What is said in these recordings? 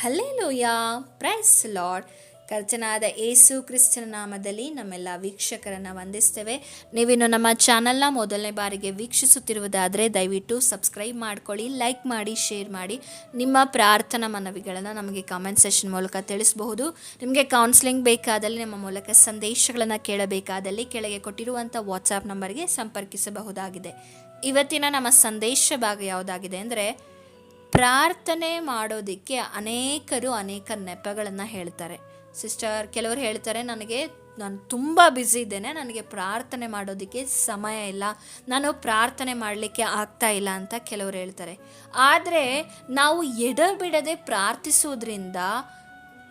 Hallelujah. Price lord ಕರ್ತನಾದ ಏಸು ಕ್ರಿಸ್ತನ ನಾಮದಲ್ಲಿ ನಮ್ಮೆಲ್ಲ ವೀಕ್ಷಕರನ್ನು ವಂದಿಸ್ತೇವೆ. ನೀವಿನ್ನು ನಮ್ಮ ಚಾನಲ್ನ ಮೊದಲನೇ ಬಾರಿಗೆ ವೀಕ್ಷಿಸುತ್ತಿರುವುದಾದರೆ ದಯವಿಟ್ಟು ಸಬ್ಸ್ಕ್ರೈಬ್ ಮಾಡ್ಕೊಳ್ಳಿ ಲೈಕ್ ಮಾಡಿ ಶೇರ್ ಮಾಡಿ. ನಿಮ್ಮ ಪ್ರಾರ್ಥನಾ ಮನವಿಗಳನ್ನು ನಮಗೆ ಕಾಮೆಂಟ್ ಸೆಷನ್ ಮೂಲಕ ತಿಳಿಸಬಹುದು. ನಿಮಗೆ ಕೌನ್ಸಿಲಿಂಗ್ ಬೇಕಾದಲ್ಲಿ ನಮ್ಮ ಮೂಲಕ ಸಂದೇಶಗಳನ್ನು ಕೇಳಬೇಕಾದಲ್ಲಿ ಕೆಳಗೆ ಕೊಟ್ಟಿರುವಂಥ ವಾಟ್ಸಾಪ್ ನಂಬರ್ಗೆ ಸಂಪರ್ಕಿಸಬಹುದಾಗಿದೆ. ಇವತ್ತಿನ ನಮ್ಮ ಸಂದೇಶ ಭಾಗ ಯಾವುದಾಗಿದೆ ಅಂದರೆ ಪ್ರಾರ್ಥನೆ ಮಾಡೋದಕ್ಕೆ ಅನೇಕರು ಅನೇಕ ನೆಪಗಳನ್ನು ಹೇಳ್ತಾರೆ. ಸಿಸ್ಟರ್, ಕೆಲವರು ಹೇಳ್ತಾರೆ, ನನಗೆ, ನಾನು ತುಂಬ ಬ್ಯುಸಿ ಇದ್ದೇನೆ, ನನಗೆ ಪ್ರಾರ್ಥನೆ ಮಾಡೋದಕ್ಕೆ ಸಮಯ ಇಲ್ಲ, ನಾನು ಪ್ರಾರ್ಥನೆ ಮಾಡಲಿಕ್ಕೆ ಆಗ್ತಾ ಇಲ್ಲ ಅಂತ ಕೆಲವರು ಹೇಳ್ತಾರೆ. ಆದರೆ, ನಾವು ಎಡಬಿಡದೆ ಪ್ರಾರ್ಥಿಸೋದ್ರಿಂದ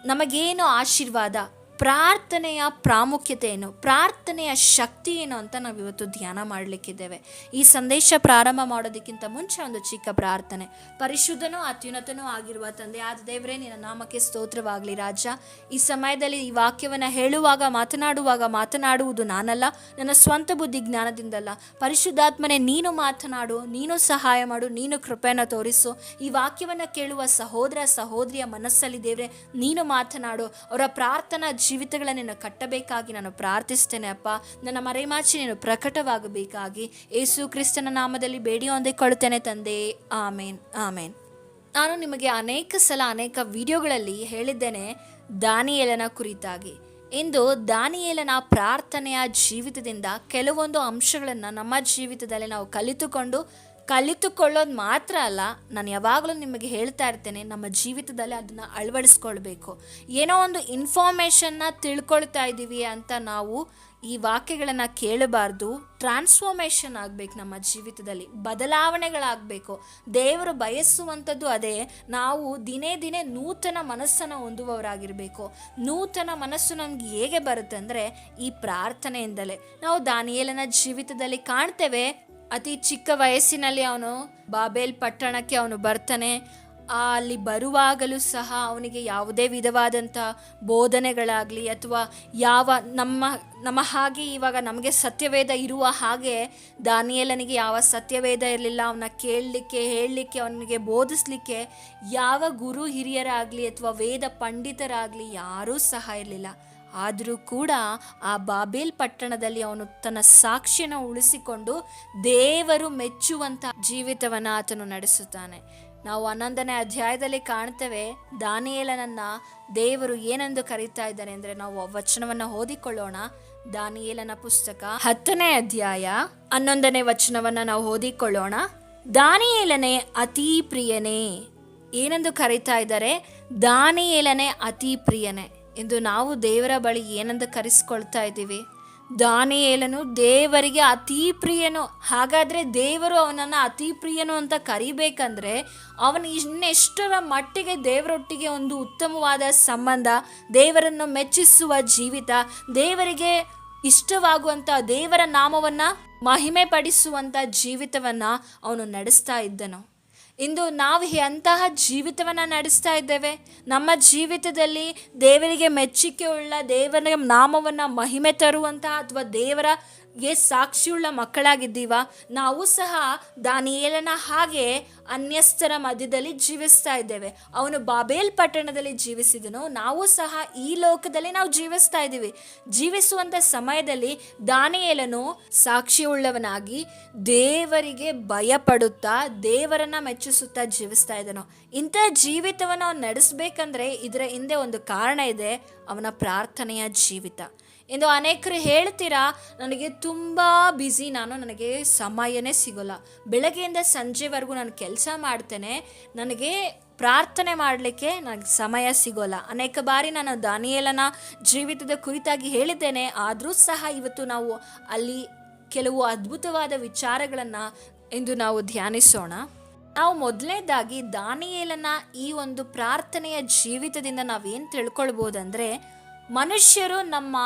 ನಮಗೇನು ಆಶೀರ್ವಾದ? ಪ್ರಾರ್ಥನೆಯ ಪ್ರಾಮುಖ್ಯತೆ ಏನು? ಪ್ರಾರ್ಥನೆಯ ಶಕ್ತಿ ಏನು ಅಂತ ನಾವು ಇವತ್ತು ಧ್ಯಾನ ಮಾಡಲಿಕ್ಕಿದ್ದೇವೆ. ಈ ಸಂದೇಶ ಪ್ರಾರಂಭ ಮಾಡೋದಕ್ಕಿಂತ ಮುಂಚೆ ಒಂದು ಚಿಕ್ಕ ಪ್ರಾರ್ಥನೆ. ಪರಿಶುದ್ಧನೂ ಅತ್ಯುನ್ನತನೂ ಆಗಿರುವ ತಂದೆ ಆದ ದೇವರೇ, ನಿನ್ನ ನಾಮಕ್ಕೆ ಸ್ತೋತ್ರವಾಗಲಿ ರಾಜ. ಈ ಸಮಯದಲ್ಲಿ ಈ ವಾಕ್ಯವನ್ನು ಹೇಳುವಾಗ, ಮಾತನಾಡುವಾಗ ಮಾತನಾಡುವುದು ನಾನಲ್ಲ. ನನ್ನ ಸ್ವಂತ ಬುದ್ಧಿ ಜ್ಞಾನದಿಂದಲ್ಲ. ಪರಿಶುದ್ಧಾತ್ಮನೆ, ನೀನು ಮಾತನಾಡು, ನೀನು ಸಹಾಯ ಮಾಡು, ನೀನು ಕೃಪೆಯನ್ನು ತೋರಿಸು. ಈ ವಾಕ್ಯವನ್ನು ಕೇಳುವ ಸಹೋದರ, ಸಹೋದರಿಯ ಮನಸ್ಸಲ್ಲಿ ದೇವರೇ, ನೀನು ಮಾತನಾಡು. ಅವರ ಪ್ರಾರ್ಥನಾ ಜೀವಿತಗಳನ್ನು ಕಟ್ಟಬೇಕಾಗಿ ನಾನು ಪ್ರಾರ್ಥಿಸ್ತೇನೆ, ಅಪ್ಪ. ನನ್ನ ಮರೆಮಾಚಿ ನೀನು ಪ್ರಕಟವಾಗಬೇಕಾಗಿ. ಏಸು ಕ್ರಿಸ್ತನ ನಾಮದಲ್ಲಿ ಬೇಡಿ ಹೊಂದಿಕೊಳ್ಳುತ್ತೇನೆ ತಂದೆ. ಆಮೇನ್. ಆಮೇನ್. ನಾನು ನಿಮಗೆ ಅನೇಕ ಸಲ ಅನೇಕ ವಿಡಿಯೋಗಳಲ್ಲಿ ಹೇಳಿದ್ದೇನೆ ದಾನಿಯೇಲನ ಕುರಿತಾಗಿ. ಇಂದು ದಾನಿಯೇಲನ ಪ್ರಾರ್ಥನೆಯ ಜೀವಿತದಿಂದ ಕೆಲವೊಂದು ಅಂಶಗಳನ್ನು ನಮ್ಮ ಜೀವಿತದಲ್ಲಿ ನಾವು ಕಲಿತುಕೊಂಡು ಕಲಿತುಕೊಳ್ಳೋದು ಮಾತ್ರ ಅಲ್ಲ, ನಾನು ಯಾವಾಗಲೂ ನಿಮಗೆ ಹೇಳ್ತಾ ಇರ್ತೇನೆ, ನಮ್ಮ ಜೀವಿತದಲ್ಲಿ ಅದನ್ನು ಅಳವಡಿಸ್ಕೊಳ್ಬೇಕು. ಏನೋ ಒಂದು ಇನ್ಫಾರ್ಮೇಷನ್ನ ತಿಳ್ಕೊಳ್ತಾ ಇದ್ದೀವಿ ಅಂತ ನಾವು ಈ ವಾಕ್ಯಗಳನ್ನು ಕೇಳಬಾರ್ದು. ಟ್ರಾನ್ಸ್ಫಾರ್ಮೇಷನ್ ಆಗಬೇಕು ನಮ್ಮ ಜೀವಿತದಲ್ಲಿ, ಬದಲಾವಣೆಗಳಾಗಬೇಕು. ದೇವರು ಬಯಸುವಂಥದ್ದು ಅದೇ, ನಾವು ದಿನೇ ದಿನೇ ನೂತನ ಮನಸ್ಸನ್ನು ಹೊಂದುವವರಾಗಿರಬೇಕು. ನೂತನ ಮನಸ್ಸು ನಮ್ಗೆ ಹೇಗೆ ಬರುತ್ತೆ ಅಂದರೆ ಈ ಪ್ರಾರ್ಥನೆಯಿಂದಲೇ. ನಾವು ದಾನಿಯೇಲನ ಜೀವಿತದಲ್ಲಿ ಕಾಣ್ತೇವೆ ಅತಿ ಚಿಕ್ಕ ವಯಸ್ಸಿನಲ್ಲಿ ಅವನು ಬಾಬೇಲ್ ಪಟ್ಟಣಕ್ಕೆ ಅವನು ಬರ್ತಾನೆ. ಅಲ್ಲಿ ಬರುವಾಗಲೂ ಸಹ ಅವನಿಗೆ ಯಾವುದೇ ವಿಧವಾದಂಥ ಬೋಧನೆಗಳಾಗಲಿ ಅಥವಾ ಯಾವ ನಮ್ಮ ನಮ್ಮ ಹಾಗೆ ಇವಾಗ ನಮಗೆ ಸತ್ಯವೇದ ಇರುವ ಹಾಗೆ ದಾನಿಯೇಲನಿಗೆ ಯಾವ ಸತ್ಯವೇದ ಇರಲಿಲ್ಲ, ಅವನ್ನ ಕೇಳಲಿಕ್ಕೆ, ಹೇಳಲಿಕ್ಕೆ, ಅವನಿಗೆ ಬೋಧಿಸ್ಲಿಕ್ಕೆ ಯಾವ ಗುರು ಹಿರಿಯರಾಗಲಿ ಅಥವಾ ವೇದ ಪಂಡಿತರಾಗಲಿ ಯಾರೂ ಸಹ ಇರಲಿಲ್ಲ. ಆದರೂ ಕೂಡ ಆ ಬಾಬೇಲ್ ಪಟ್ಟಣದಲ್ಲಿ ಅವನು ತನ್ನ ಸಾಕ್ಷಿಯನ್ನು ಉಳಿಸಿಕೊಂಡು ದೇವರು ಮೆಚ್ಚುವಂಥ ಜೀವಿತವನ್ನು ಆತನು ನಡೆಸುತ್ತಾನೆ. ನಾವು ಹನ್ನೊಂದನೇ ಅಧ್ಯಾಯದಲ್ಲಿ ಕಾಣ್ತೇವೆ, ದಾನಿಯೇಲನನ್ನ ದೇವರು ಏನೆಂದು ಕರೀತಾ ಇದ್ದಾನೆ ಅಂದರೆ ನಾವು ವಚನವನ್ನು ಓದಿಕೊಳ್ಳೋಣ. ದಾನಿಯೇಲನ ಪುಸ್ತಕ ಹತ್ತನೇ ಅಧ್ಯಾಯ ಹನ್ನೊಂದನೇ ವಚನವನ್ನು ನಾವು ಓದಿಕೊಳ್ಳೋಣ. ದಾನಿಯೇಲನೆ ಅತಿ ಪ್ರಿಯನೇ. ಏನೆಂದು ಕರೀತಾ ಇದ್ದಾರೆ? ದಾನಿಯೇಲನೆ ಅತಿ ಪ್ರಿಯನೇ. ಎಂದು ನಾವು ದೇವರ ಬಳಿ ಏನೆಂದು ಕರೆಸ್ಕೊಳ್ತಾ ಇದ್ದೀವಿ? ದಾನಿಯೇಲನು ದೇವರಿಗೆ ಅತಿ ಪ್ರಿಯನು ಹಾಗಾದರೆ ದೇವರು ಅವನನ್ನು ಅತಿ ಪ್ರಿಯನು ಅಂತ ಕರಿಬೇಕಂದ್ರೆ ಅವನು ಇನ್ನೆಷ್ಟರ ಮಟ್ಟಿಗೆ ದೇವರೊಟ್ಟಿಗೆ ಒಂದು ಉತ್ತಮವಾದ ಸಂಬಂಧ, ದೇವರನ್ನು ಮೆಚ್ಚಿಸುವ ಜೀವಿತ, ದೇವರಿಗೆ ಇಷ್ಟವಾಗುವಂಥ ದೇವರ ನಾಮವನ್ನು ಮಹಿಮೆ ಪಡಿಸುವಂಥ ಜೀವಿತವನ್ನು ಅವನು ನಡೆಸ್ತಾ ಇದ್ದನು. ಇಂದು ನಾವು ಎಂತಹ ಜೀವಿತವನ್ನು ನಡೆಸ್ತಾ ಇದ್ದೇವೆ. ನಮ್ಮ ಜೀವಿತದಲ್ಲಿ ದೇವರಿಗೆ ಮೆಚ್ಚುಗೆ ಉಳ್ಳ ದೇವರ ನಾಮವನ್ನು ಮಹಿಮೆ ತರುವಂತಹ ಅಥವಾ ದೇವರ ಗೆ ಸಾಕ್ಷಿಯುಳ್ಳ ಮಕ್ಕಳಾಗಿದ್ದೀವ, ನಾವು ಸಹ ದಾನಿಯೇಲನ ಹಾಗೆ ಅನ್ಯಸ್ಥರ ಮಧ್ಯದಲ್ಲಿ ಜೀವಿಸ್ತಾ ಇದ್ದೇವೆ. ಅವನು ಬಾಬೇಲ್ ಪಟ್ಟಣದಲ್ಲಿ ಜೀವಿಸಿದನು, ನಾವು ಸಹ ಈ ಲೋಕದಲ್ಲಿ ನಾವು ಜೀವಿಸ್ತಾ ಇದ್ದೀವಿ. ಜೀವಿಸುವಂಥ ಸಮಯದಲ್ಲಿ ದಾನಿಯೇಲನು ಸಾಕ್ಷಿಯುಳ್ಳವನಾಗಿ ದೇವರಿಗೆ ಭಯಪಡುತ್ತಾ, ದೇವರನ್ನ ಮೆಚ್ಚಿಸುತ್ತಾ ಜೀವಿಸ್ತಾ ಇದ್ದನು. ಇಂಥ ಜೀವಿತವನ್ನು ಅವನು ನಡೆಸಬೇಕಂದ್ರೆ ಇದರ ಹಿಂದೆ ಒಂದು ಕಾರಣ ಇದೆ, ಅವನ ಪ್ರಾರ್ಥನೆಯ ಜೀವಿತ. ಎಂದು ಅನೇಕರು ಹೇಳ್ತೀರಾ, ನನಗೆ ತುಂಬ ಬ್ಯುಸಿ ನಾನು ನನಗೆ ಸಮಯನೇ ಸಿಗೋಲ್ಲ. ಬೆಳಗ್ಗೆಯಿಂದ ಸಂಜೆವರೆಗೂ ನಾನು ಕೆಲಸ ಮಾಡ್ತೇನೆ, ನನಗೆ ಪ್ರಾರ್ಥನೆ ಮಾಡಲಿಕ್ಕೆ ನನಗೆ ಸಮಯ ಸಿಗೋಲ್ಲ. ಅನೇಕ ಬಾರಿ ನಾನು ದಾನಿಯೇಲನ ಜೀವಿತದ ಕುರಿತಾಗಿ ಹೇಳಿದ್ದೇನೆ, ಆದರೂ ಸಹ ಇವತ್ತು ನಾವು ಅಲ್ಲಿ ಕೆಲವು ಅದ್ಭುತವಾದ ವಿಚಾರಗಳನ್ನು ಎಂದು ನಾವು ಧ್ಯಾನಿಸೋಣ. ನಾವು ಮೊದಲನೇದಾಗಿ ದಾನಿಯೇಲನ ಈ ಒಂದು ಪ್ರಾರ್ಥನೆಯ ಜೀವಿತದಿಂದ ನಾವೇನು ತಿಳ್ಕೊಳ್ಬೋದಂದರೆ, ಮನುಷ್ಯರು ನಮ್ಮ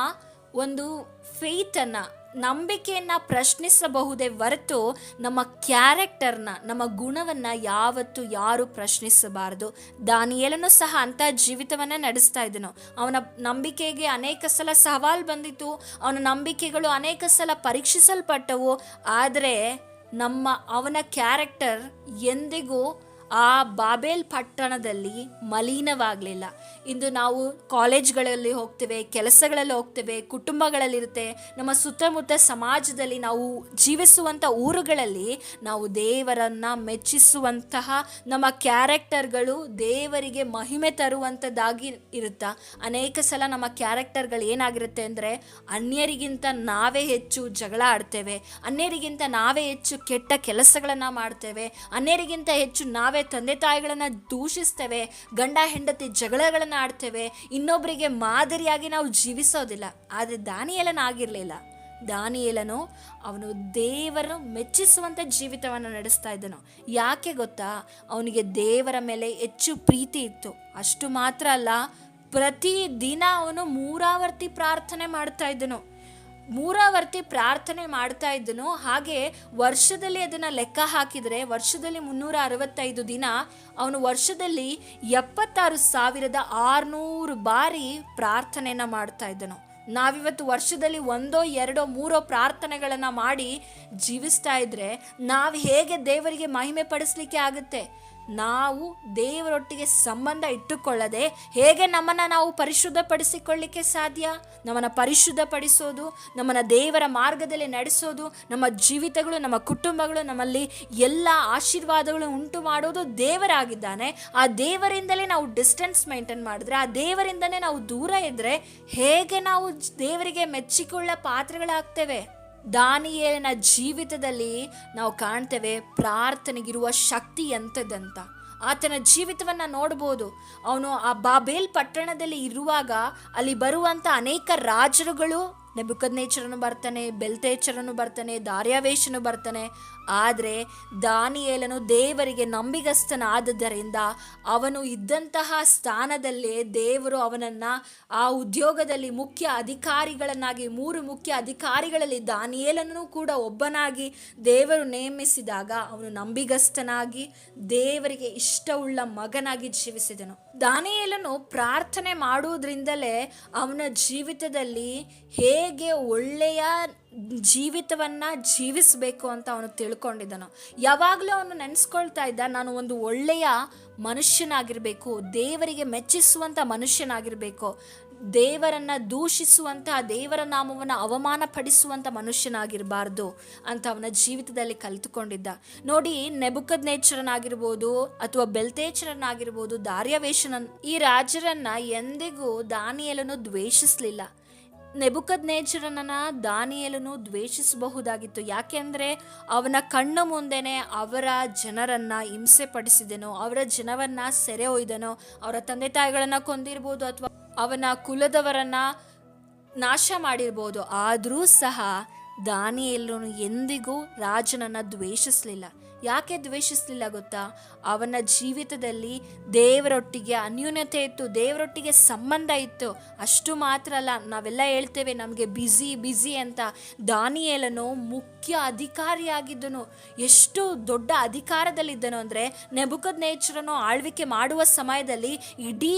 ಒಂದು ಫೇತನ್ನು, ನಂಬಿಕೆಯನ್ನು ಪ್ರಶ್ನಿಸಬಹುದೇ ಹೊರತು ನಮ್ಮ ಕ್ಯಾರೆಕ್ಟರ್ನ, ನಮ್ಮ ಗುಣವನ್ನು ಯಾವತ್ತು ಯಾರು ಪ್ರಶ್ನಿಸಬಾರದು. ದಾನಿಯೇಲನು ಸಹ ಅಂಥ ಜೀವಿತವನ್ನು ನಡೆಸ್ತಾ ಇದ್ದನು. ಅವನ ನಂಬಿಕೆಗೆ ಅನೇಕ ಸಲ ಸವಾಲು ಬಂದಿತ್ತು. ಅವನ ನಂಬಿಕೆಗಳು ಅನೇಕ ಸಲ ಪರೀಕ್ಷಿಸಲ್ಪಟ್ಟವು. ಆದರೆ ನಮ್ಮ ಅವನ ಕ್ಯಾರೆಕ್ಟರ್ ಎಂದಿಗೂ ಆ ಬಾಬೇಲ್ ಪಟ್ಟಣದಲ್ಲಿ ಮಲಿನವಾಗಲಿಲ್ಲ. ಇಂದು ನಾವು ಕಾಲೇಜ್ಗಳಲ್ಲಿ ಹೋಗ್ತೇವೆ, ಕೆಲಸಗಳಲ್ಲಿ ಹೋಗ್ತೇವೆ, ಕುಟುಂಬಗಳಲ್ಲಿರುತ್ತೆ. ನಮ್ಮ ಸುತ್ತಮುತ್ತ ಸಮಾಜದಲ್ಲಿ ನಾವು ಜೀವಿಸುವಂಥ ಊರುಗಳಲ್ಲಿ ನಾವು ದೇವರನ್ನು ಮೆಚ್ಚಿಸುವಂತಹ ನಮ್ಮ ಕ್ಯಾರೆಕ್ಟರ್ಗಳು ದೇವರಿಗೆ ಮಹಿಮೆ ತರುವಂಥದ್ದಾಗಿ ಇರುತ್ತಾ? ಅನೇಕ ಸಲ ನಮ್ಮ ಕ್ಯಾರೆಕ್ಟರ್ಗಳು ಏನಾಗಿರುತ್ತೆ ಅಂದರೆ, ಅನ್ಯರಿಗಿಂತ ನಾವೇ ಹೆಚ್ಚು ಜಗಳ ಆಡ್ತೇವೆ, ಅನ್ಯರಿಗಿಂತ ನಾವೇ ಹೆಚ್ಚು ಕೆಟ್ಟ ಕೆಲಸಗಳನ್ನು ಮಾಡ್ತೇವೆ, ಅನ್ಯರಿಗಿಂತ ಹೆಚ್ಚು ನಾವೇ ತಂದೆ ತಾಯಿಗಳನ್ನು ದೂಷಿಸ್ತೇವೆ, ಗಂಡ ಹೆಂಡತಿ ಜಗಳಗಳನ್ನು ಆಡ್ತೇವೆ ಇನ್ನೊಬ್ಬರಿಗೆ ಮಾದರಿಯಾಗಿ ನಾವು ಜೀವಿಸೋದಿಲ್ಲ. ಆದರೆ ದಾನಿಯೇಲನ ಆಗಿರಲಿಲ್ಲ. ದಾನಿಯೇಲನು ಅವನು ದೇವರು ಮೆಚ್ಚಿಸುವಂಥ ಜೀವಿತವನ್ನು ನಡೆಸ್ತಾ ಇದ್ದನು. ಯಾಕೆ ಗೊತ್ತಾ? ಅವನಿಗೆ ದೇವರ ಮೇಲೆ ಹೆಚ್ಚು ಪ್ರೀತಿ ಇತ್ತು. ಅಷ್ಟು ಮಾತ್ರ ಅಲ್ಲ, ಪ್ರತಿದಿನ ಅವನು ಮೂರಾವರ್ತಿ ಪ್ರಾರ್ಥನೆ ಮಾಡ್ತಾ ಇದ್ದನು. ಮೂರಾವರ್ತಿ ಪ್ರಾರ್ಥನೆ ಮಾಡ್ತಾ ಇದ್ದನು. ಹಾಗೆ ವರ್ಷದಲ್ಲಿ ಅದನ್ನು ಲೆಕ್ಕ ಹಾಕಿದರೆ ವರ್ಷದಲ್ಲಿ ಮುನ್ನೂರ ಅರವತ್ತೈದು ದಿನ. ಅವನು ವರ್ಷದಲ್ಲಿ ಎಪ್ಪತ್ತಾರು ಸಾವಿರದ ಆರುನೂರು ಬಾರಿ ಪ್ರಾರ್ಥನೆಯನ್ನು ಮಾಡ್ತಾ ಇದ್ದನು. ನಾವಿವತ್ತು ವರ್ಷದಲ್ಲಿ ಒಂದೋ, ಎರಡೋ, ಮೂರೋ ಪ್ರಾರ್ಥನೆಗಳನ್ನು ಮಾಡಿ ಜೀವಿಸ್ತಾ ಇದ್ರೆ ನಾವು ಹೇಗೆ ದೇವರಿಗೆ ಮಹಿಮೆ ಪಡಿಸ್ಲಿಕ್ಕೆ ಆಗುತ್ತೆ? ನಾವು ದೇವರೊಟ್ಟಿಗೆ ಸಂಬಂಧ ಇಟ್ಟುಕೊಳ್ಳದೆ ಹೇಗೆ ನಮ್ಮನ್ನು ನಾವು ಪರಿಶುದ್ಧಪಡಿಸಿಕೊಳ್ಳಿಕ್ಕೆ ಸಾಧ್ಯ? ನಮ್ಮನ್ನು ಪರಿಶುದ್ಧಪಡಿಸೋದು, ನಮ್ಮನ್ನು ದೇವರ ಮಾರ್ಗದಲ್ಲಿ ನಡೆಸೋದು, ನಮ್ಮ ಜೀವಿತಗಳು, ನಮ್ಮ ಕುಟುಂಬಗಳು, ನಮ್ಮಲ್ಲಿ ಎಲ್ಲ ಆಶೀರ್ವಾದಗಳು ಉಂಟು ಮಾಡೋದು ದೇವರಾಗಿದ್ದಾನೆ. ಆ ದೇವರಿಂದಲೇ ನಾವು ಡಿಸ್ಟೆನ್ಸ್ ಮೇಂಟೈನ್ ಮಾಡಿದ್ರೆ, ಆ ದೇವರಿಂದಲೇ ನಾವು ದೂರ ಇದ್ದರೆ ಹೇಗೆ ನಾವು ದೇವರಿಗೆ ಮೆಚ್ಚಿಕೊಳ್ಳ ಪಾತ್ರಗಳಾಗ್ತೇವೆ? ದಾನಿಯೇಲನ ಜೀವಿತದಲ್ಲಿ ನಾವು ಕಾಣ್ತೇವೆ ಪ್ರಾರ್ಥನೆಗಿರುವ ಶಕ್ತಿ ಎಂಥದ್ದಂತ. ಆತನ ಜೀವಿತವನ್ನು ನೋಡ್ಬೋದು. ಅವನು ಆ ಬಾಬೇಲ್ ಪಟ್ಟಣದಲ್ಲಿ ಇರುವಾಗ ಅಲ್ಲಿ ಬರುವಂಥ ಅನೇಕ ರಾಜರುಗಳು ನೆಬುಕದ್ನೇಚರನು ಬರ್ತಾನೆ ಬೆಲ್ತೇಚರನು ಬರ್ತಾನೆ ದಾರ್ಯಾವೇಶನು ಬರ್ತಾನೆ. ಆದರೆ ದಾನಿಯೇಲನು ದೇವರಿಗೆ ನಂಬಿಗಸ್ತನಾದದ್ದರಿಂದ ಅವನು ಇದ್ದಂತಹ ಸ್ಥಾನದಲ್ಲೇ ದೇವರು ಅವನನ್ನು ಆ ಉದ್ಯೋಗದಲ್ಲಿ ಮುಖ್ಯ ಅಧಿಕಾರಿಗಳನ್ನಾಗಿ, ಮೂರು ಮುಖ್ಯ ಅಧಿಕಾರಿಗಳಲ್ಲಿ ದಾನಿಯೇಲನು ಕೂಡ ಒಬ್ಬನಾಗಿ ದೇವರು ನೇಮಿಸಿದಾಗ ಅವನು ನಂಬಿಗಸ್ತನಾಗಿ ದೇವರಿಗೆ ಇಷ್ಟವುಳ್ಳ ಮಗನಾಗಿ ಜೀವಿಸಿದನು. ದಾನಿಯೇಲನು ಪ್ರಾರ್ಥನೆ ಮಾಡುವುದರಿಂದಲೇ ಅವನ ಜೀವಿತದಲ್ಲಿ ಹೇಗೆ ಒಳ್ಳೆಯ ಜೀವಿತವನ್ನ ಜೀವಿಸಬೇಕು ಅಂತ ಅವನು ತಿಳ್ಕೊಂಡಿದ್ದನು. ಯಾವಾಗಲೂ ಅವನು ನೆನೆಸ್ಕೊಳ್ತಾ ಇದ್ದ, ನಾನು ಒಂದು ಒಳ್ಳೆಯ ಮನುಷ್ಯನಾಗಿರಬೇಕು, ದೇವರಿಗೆ ಮೆಚ್ಚಿಸುವಂಥ ಮನುಷ್ಯನಾಗಿರಬೇಕು, ದೇವರನ್ನ ದೂಷಿಸುವಂಥ ದೇವರ ನಾಮವನ್ನು ಅವಮಾನ ಪಡಿಸುವಂಥ ಮನುಷ್ಯನಾಗಿರಬಾರ್ದು ಅಂತ ಅವನ ಜೀವಿತದಲ್ಲಿ ಕಲಿತುಕೊಂಡಿದ್ದ. ನೋಡಿ ನೆಬುಕದ್ ನೇಚರನಾಗಿರ್ಬೋದು ಅಥವಾ ಬೆಲ್ತೇಚರನಾಗಿರ್ಬೋದು ದಾರ್ಯವೇಶನ ಈ ರಾಜರನ್ನ ಎಂದಿಗೂ ದಾನಿಯಲನ್ನು ದ್ವೇಷಿಸಲಿಲ್ಲ. ನೆಬುಕದ್ ನೇಚರನ್ನ ದಾನಿಯಲನು ದ್ವೇಷಿಸಬಹುದಾಗಿತ್ತು. ಯಾಕೆಂದ್ರೆ ಅವನ ಕಣ್ಣು ಮುಂದೆನೆ ಅವರ ಜನರನ್ನ ಹಿಂಸೆ ಪಡಿಸಿದನು ಅವರ ಜನವನ್ನ ಸೆರೆ ಒಯ್ದನು, ಅವರ ತಂದೆ ತಾಯಿಗಳನ್ನ ಕೊಂದಿರ್ಬೋದು ಅಥವಾ ಅವನ ಕುಲದವರನ್ನ ನಾಶ ಮಾಡಿರ್ಬೋದು. ಆದರೂ ಸಹ ದಾನಿಯಲ್ಲೂ ಎಂದಿಗೂ ರಾಜನನ್ನ ದ್ವೇಷಿಸಲಿಲ್ಲ. ಯಾಕೆ ದ್ವೇಷಿಸಲಿಲ್ಲ ಗೊತ್ತಾ? ಅವನ ಜೀವಿತದಲ್ಲಿ ದೇವರೊಟ್ಟಿಗೆ ಅನ್ಯೂನ್ಯತೆ ಇತ್ತು, ದೇವರೊಟ್ಟಿಗೆ ಸಂಬಂಧ ಇತ್ತು. ಅಷ್ಟು ಮಾತ್ರ ಅಲ್ಲ, ನಾವೆಲ್ಲ ಹೇಳ್ತೇವೆ ನಮಗೆ ಬ್ಯುಸಿ ಬ್ಯುಸಿ ಅಂತ. ದಾನಿಯೇಲನು ಮುಖ್ಯ ಅಧಿಕಾರಿಯಾಗಿದ್ದನು. ಎಷ್ಟು ದೊಡ್ಡ ಅಧಿಕಾರದಲ್ಲಿದ್ದನು ಅಂದರೆ ನೆಬುಕದ್ ನೇಚರನ್ನು ಆಳ್ವಿಕೆ ಮಾಡುವ ಸಮಯದಲ್ಲಿ ಇಡೀ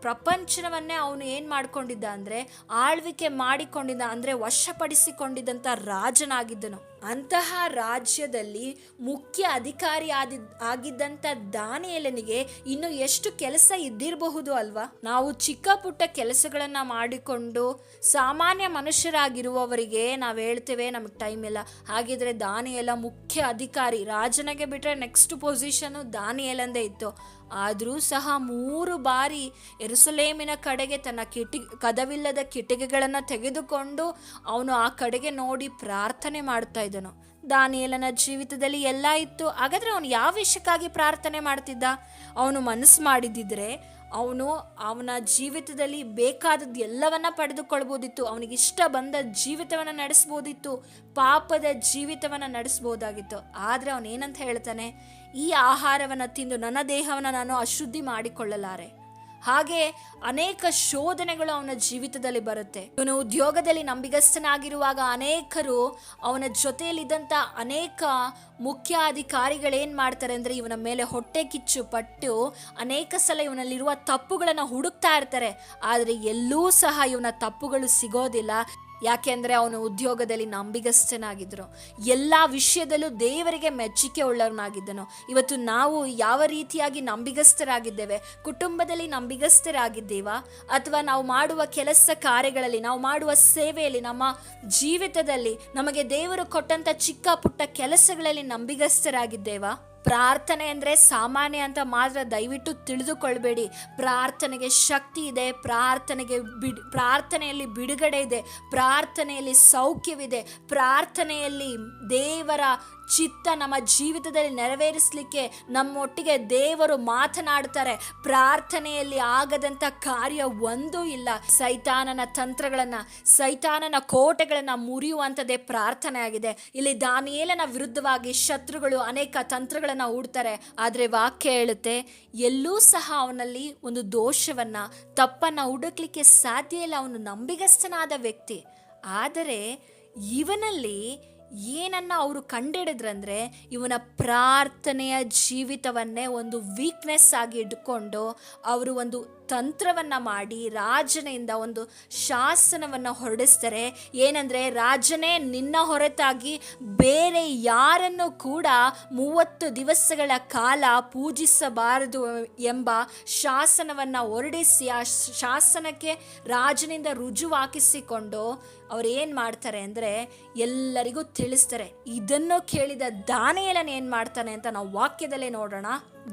ಪ್ರಪಂಚವನ್ನೇ ಅವನು ಏನು ಮಾಡಿಕೊಂಡಿದ್ದ ಅಂದರೆ, ಆಳ್ವಿಕೆ ಮಾಡಿಕೊಂಡಿದ್ದ ಅಂದರೆ ವಶಪಡಿಸಿಕೊಂಡಿದ್ದಂಥ ರಾಜನಾಗಿದ್ದನು. ಅಂತಹ ರಾಜ್ಯದಲ್ಲಿ ಮುಖ್ಯ ಅಧಿಕಾರಿ ಆದಿ ಆಗಿದ್ದಂಥ ದಾನಿಯೇಲನಿಗೆ ಇನ್ನು ಎಷ್ಟು ಕೆಲಸ ಇದ್ದಿರಬಹುದು ಅಲ್ವಾ? ನಾವು ಚಿಕ್ಕ ಪುಟ್ಟ ಕೆಲಸಗಳನ್ನು ಮಾಡಿಕೊಂಡು ಸಾಮಾನ್ಯ ಮನುಷ್ಯರಾಗಿರುವವರಿಗೆ ನಾವು ಹೇಳ್ತೇವೆ ನಮಗೆ ಟೈಮ್ ಇಲ್ಲ. ಹಾಗಿದ್ರೆ ದಾನಿಯೇಲ ಮುಖ್ಯ ಅಧಿಕಾರಿ, ರಾಜನಿಗೆ ಬಿಟ್ಟರೆ ನೆಕ್ಸ್ಟ್ ಪೊಸಿಷನು ದಾನಿಯಲಂದೇ ಇತ್ತು. ಆದರೂ ಸಹ ಮೂರು ಬಾರಿ ಎರುಸಲೇಮಿನ ಕಡೆಗೆ ತನ್ನ ಕಿಟಿ, ಕದವಿಲ್ಲದ ಕಿಟಿಕೆಗಳನ್ನು ತೆಗೆದುಕೊಂಡು ಅವನು ಆ ಕಡೆಗೆ ನೋಡಿ ಪ್ರಾರ್ಥನೆ ಮಾಡ್ತಾ ಇದ್ದನು ದಾನಿಯೇಲನ ಜೀವಿತದಲ್ಲಿ ಎಲ್ಲ ಇತ್ತು. ಹಾಗಾದ್ರೆ ಅವನು ಯಾವ ವಿಷಯಕ್ಕಾಗಿ ಪ್ರಾರ್ಥನೆ ಮಾಡ್ತಿದ್ದ? ಅವನು ಮನಸ್ಸು ಮಾಡಿದ್ದಿದ್ರೆ ಅವನು ಅವನ ಜೀವಿತದಲ್ಲಿ ಬೇಕಾದದ್ದು ಎಲ್ಲವನ್ನ ಪಡೆದುಕೊಳ್ಬೋದಿತ್ತು. ಅವನಿಗೆ ಇಷ್ಟ ಬಂದ ಜೀವಿತವನ್ನು ನಡೆಸ್ಬೋದಿತ್ತು. ಪಾಪದ ಜೀವಿತವನ್ನು ನಡೆಸ್ಬೋದಾಗಿತ್ತು. ಆದರೆ ಅವನೇನಂತ ಹೇಳ್ತಾನೆ? ಈ ಆಹಾರವನ್ನು ತಿಂದು ನನ್ನ ದೇಹವನ್ನು ನಾನು ಅಶುದ್ಧಿ ಮಾಡಿಕೊಳ್ಳಲಾರೆ. ಹಾಗೆ ಅನೇಕ ಶೋಧನೆಗಳು ಅವನ ಜೀವಿತದಲ್ಲಿ ಬರುತ್ತೆ. ಇವನು ಉದ್ಯೋಗದಲ್ಲಿ ನಂಬಿಗಸ್ತನಾಗಿರುವಾಗ ಅನೇಕರು ಅವನ ಜೊತೆಯಲ್ಲಿದ್ದಂಥ ಅನೇಕ ಮುಖ್ಯ ಅಧಿಕಾರಿಗಳು ಏನು ಮಾಡ್ತಾರೆ ಅಂದರೆ ಇವನ ಮೇಲೆ ಹೊಟ್ಟೆ ಕಿಚ್ಚು ಪಟ್ಟು ಅನೇಕ ಸಲ ಇವನಲ್ಲಿರುವ ತಪ್ಪುಗಳನ್ನು ಹುಡುಕ್ತಾ ಇರ್ತಾರೆ. ಆದರೆ ಎಲ್ಲೂ ಸಹ ಇವನ ತಪ್ಪುಗಳು ಸಿಗೋದಿಲ್ಲ. ಯಾಕೆಂದರೆ ಅವನು ಉದ್ಯೋಗದಲ್ಲಿ ನಂಬಿಗಸ್ತನಾಗಿದ್ದರು ಎಲ್ಲ ವಿಷಯದಲ್ಲೂ ದೇವರಿಗೆ ಮೆಚ್ಚುಗೆ ಉಳ್ಳವನಾಗಿದ್ದನು. ಇವತ್ತು ನಾವು ಯಾವ ರೀತಿಯಾಗಿ ನಂಬಿಗಸ್ತರಾಗಿದ್ದೇವೆ? ಕುಟುಂಬದಲ್ಲಿ ನಂಬಿಗಸ್ತರಾಗಿದ್ದೇವಾ? ಅಥವಾ ನಾವು ಮಾಡುವ ಕೆಲಸ ಕಾರ್ಯಗಳಲ್ಲಿ, ನಾವು ಮಾಡುವ ಸೇವೆಯಲ್ಲಿ, ನಮ್ಮ ಜೀವಿತದಲ್ಲಿ ನಮಗೆ ದೇವರು ಕೊಟ್ಟಂಥ ಚಿಕ್ಕ ಪುಟ್ಟ ಕೆಲಸಗಳಲ್ಲಿ ನಂಬಿಗಸ್ತರಾಗಿದ್ದೇವಾ? ಪ್ರಾರ್ಥನೆ ಅಂದರೆ ಸಾಮಾನ್ಯ ಅಂತ ಮಾತ್ರ ದಯವಿಟ್ಟು ತಿಳಿದುಕೊಳ್ಬೇಡಿ. ಪ್ರಾರ್ಥನೆಗೆ ಶಕ್ತಿ ಇದೆ, ಪ್ರಾರ್ಥನೆಗೆ ಬಿಡ್, ಪ್ರಾರ್ಥನೆಯಲ್ಲಿ ಬಿಡುಗಡೆ ಇದೆ, ಪ್ರಾರ್ಥನೆಯಲ್ಲಿ ಸೌಖ್ಯವಿದೆ, ಪ್ರಾರ್ಥನೆಯಲ್ಲಿ ದೇವರ ಚಿತ್ತ ನಮ್ಮ ಜೀವಿತದಲ್ಲಿ ನೆರವೇರಿಸಲಿಕ್ಕೆ ನಮ್ಮೊಟ್ಟಿಗೆ ದೇವರು ಮಾತನಾಡ್ತಾರೆ ಪ್ರಾರ್ಥನೆಯಲ್ಲಿ ಆಗದಂಥ ಕಾರ್ಯ ಒಂದೂ ಇಲ್ಲ. ಸೈತಾನನ ತಂತ್ರಗಳನ್ನು, ಸೈತಾನನ ಕೋಟೆಗಳನ್ನು ಮುರಿಯುವಂಥದ್ದೇ ಪ್ರಾರ್ಥನೆ ಆಗಿದೆ. ಇಲ್ಲಿ ದಾನಿಯೇಲನ ವಿರುದ್ಧವಾಗಿ ಶತ್ರುಗಳು ಅನೇಕ ತಂತ್ರಗಳನ್ನು ಹೂಡ್ತಾರೆ. ಆದರೆ ವಾಕ್ಯ ಹೇಳುತ್ತೆ, ಎಲ್ಲೂ ಸಹ ಅವನಲ್ಲಿ ಒಂದು ದೋಷವನ್ನು, ತಪ್ಪನ್ನು ಹುಡುಕ್ಲಿಕ್ಕೆ ಸಾಧ್ಯ ಇಲ್ಲ. ಅವನು ನಂಬಿಗಸ್ತನಾದ ವ್ಯಕ್ತಿ. ಆದರೆ ಇವನಲ್ಲಿ ಏನನ್ನ ಅವರು ಕಂಡಿಡಿದ್ರಂದ್ರೆ ಇವನ ಪ್ರಾರ್ಥನೆಯ ಜೀವಿತವನ್ನೇ ಒಂದು ವೀಕ್ನೆಸ್ ಆಗಿ ಇಟ್ಕೊಂಡು ಅವರು ಒಂದು ತಂತ್ರವನ್ನು ಮಾಡಿ ರಾಜನಿಂದ ಒಂದು ಶಾಸನವನ್ನು ಹೊರಡಿಸ್ತಾರೆ. ಏನಂದರೆ ರಾಜನೇ ನಿನ್ನ ಹೊರತಾಗಿ ಬೇರೆ ಯಾರನ್ನು ಕೂಡ ಮೂವತ್ತು ದಿವಸಗಳ ಕಾಲ ಪೂಜಿಸಬಾರದು ಎಂಬ ಶಾಸನವನ್ನು ಹೊರಡಿಸಿ, ಆ ಶಾಸನಕ್ಕೆ ರಾಜನಿಂದ ರುಜು ಹಾಕಿಸಿಕೊಂಡು ಅವ್ರು ಏನು ಮಾಡ್ತಾರೆ ಅಂದರೆ ಎಲ್ಲರಿಗೂ ತಿಳಿಸ್ತಾರೆ, ಇದನ್ನು ಕೇಳಿದ ದಾನಿಯೇಲನ್ ಏನು ಮಾಡ್ತಾನೆ ಅಂತ ನಾವು ವಾಕ್ಯದಲ್ಲೇ ನೋಡೋಣ.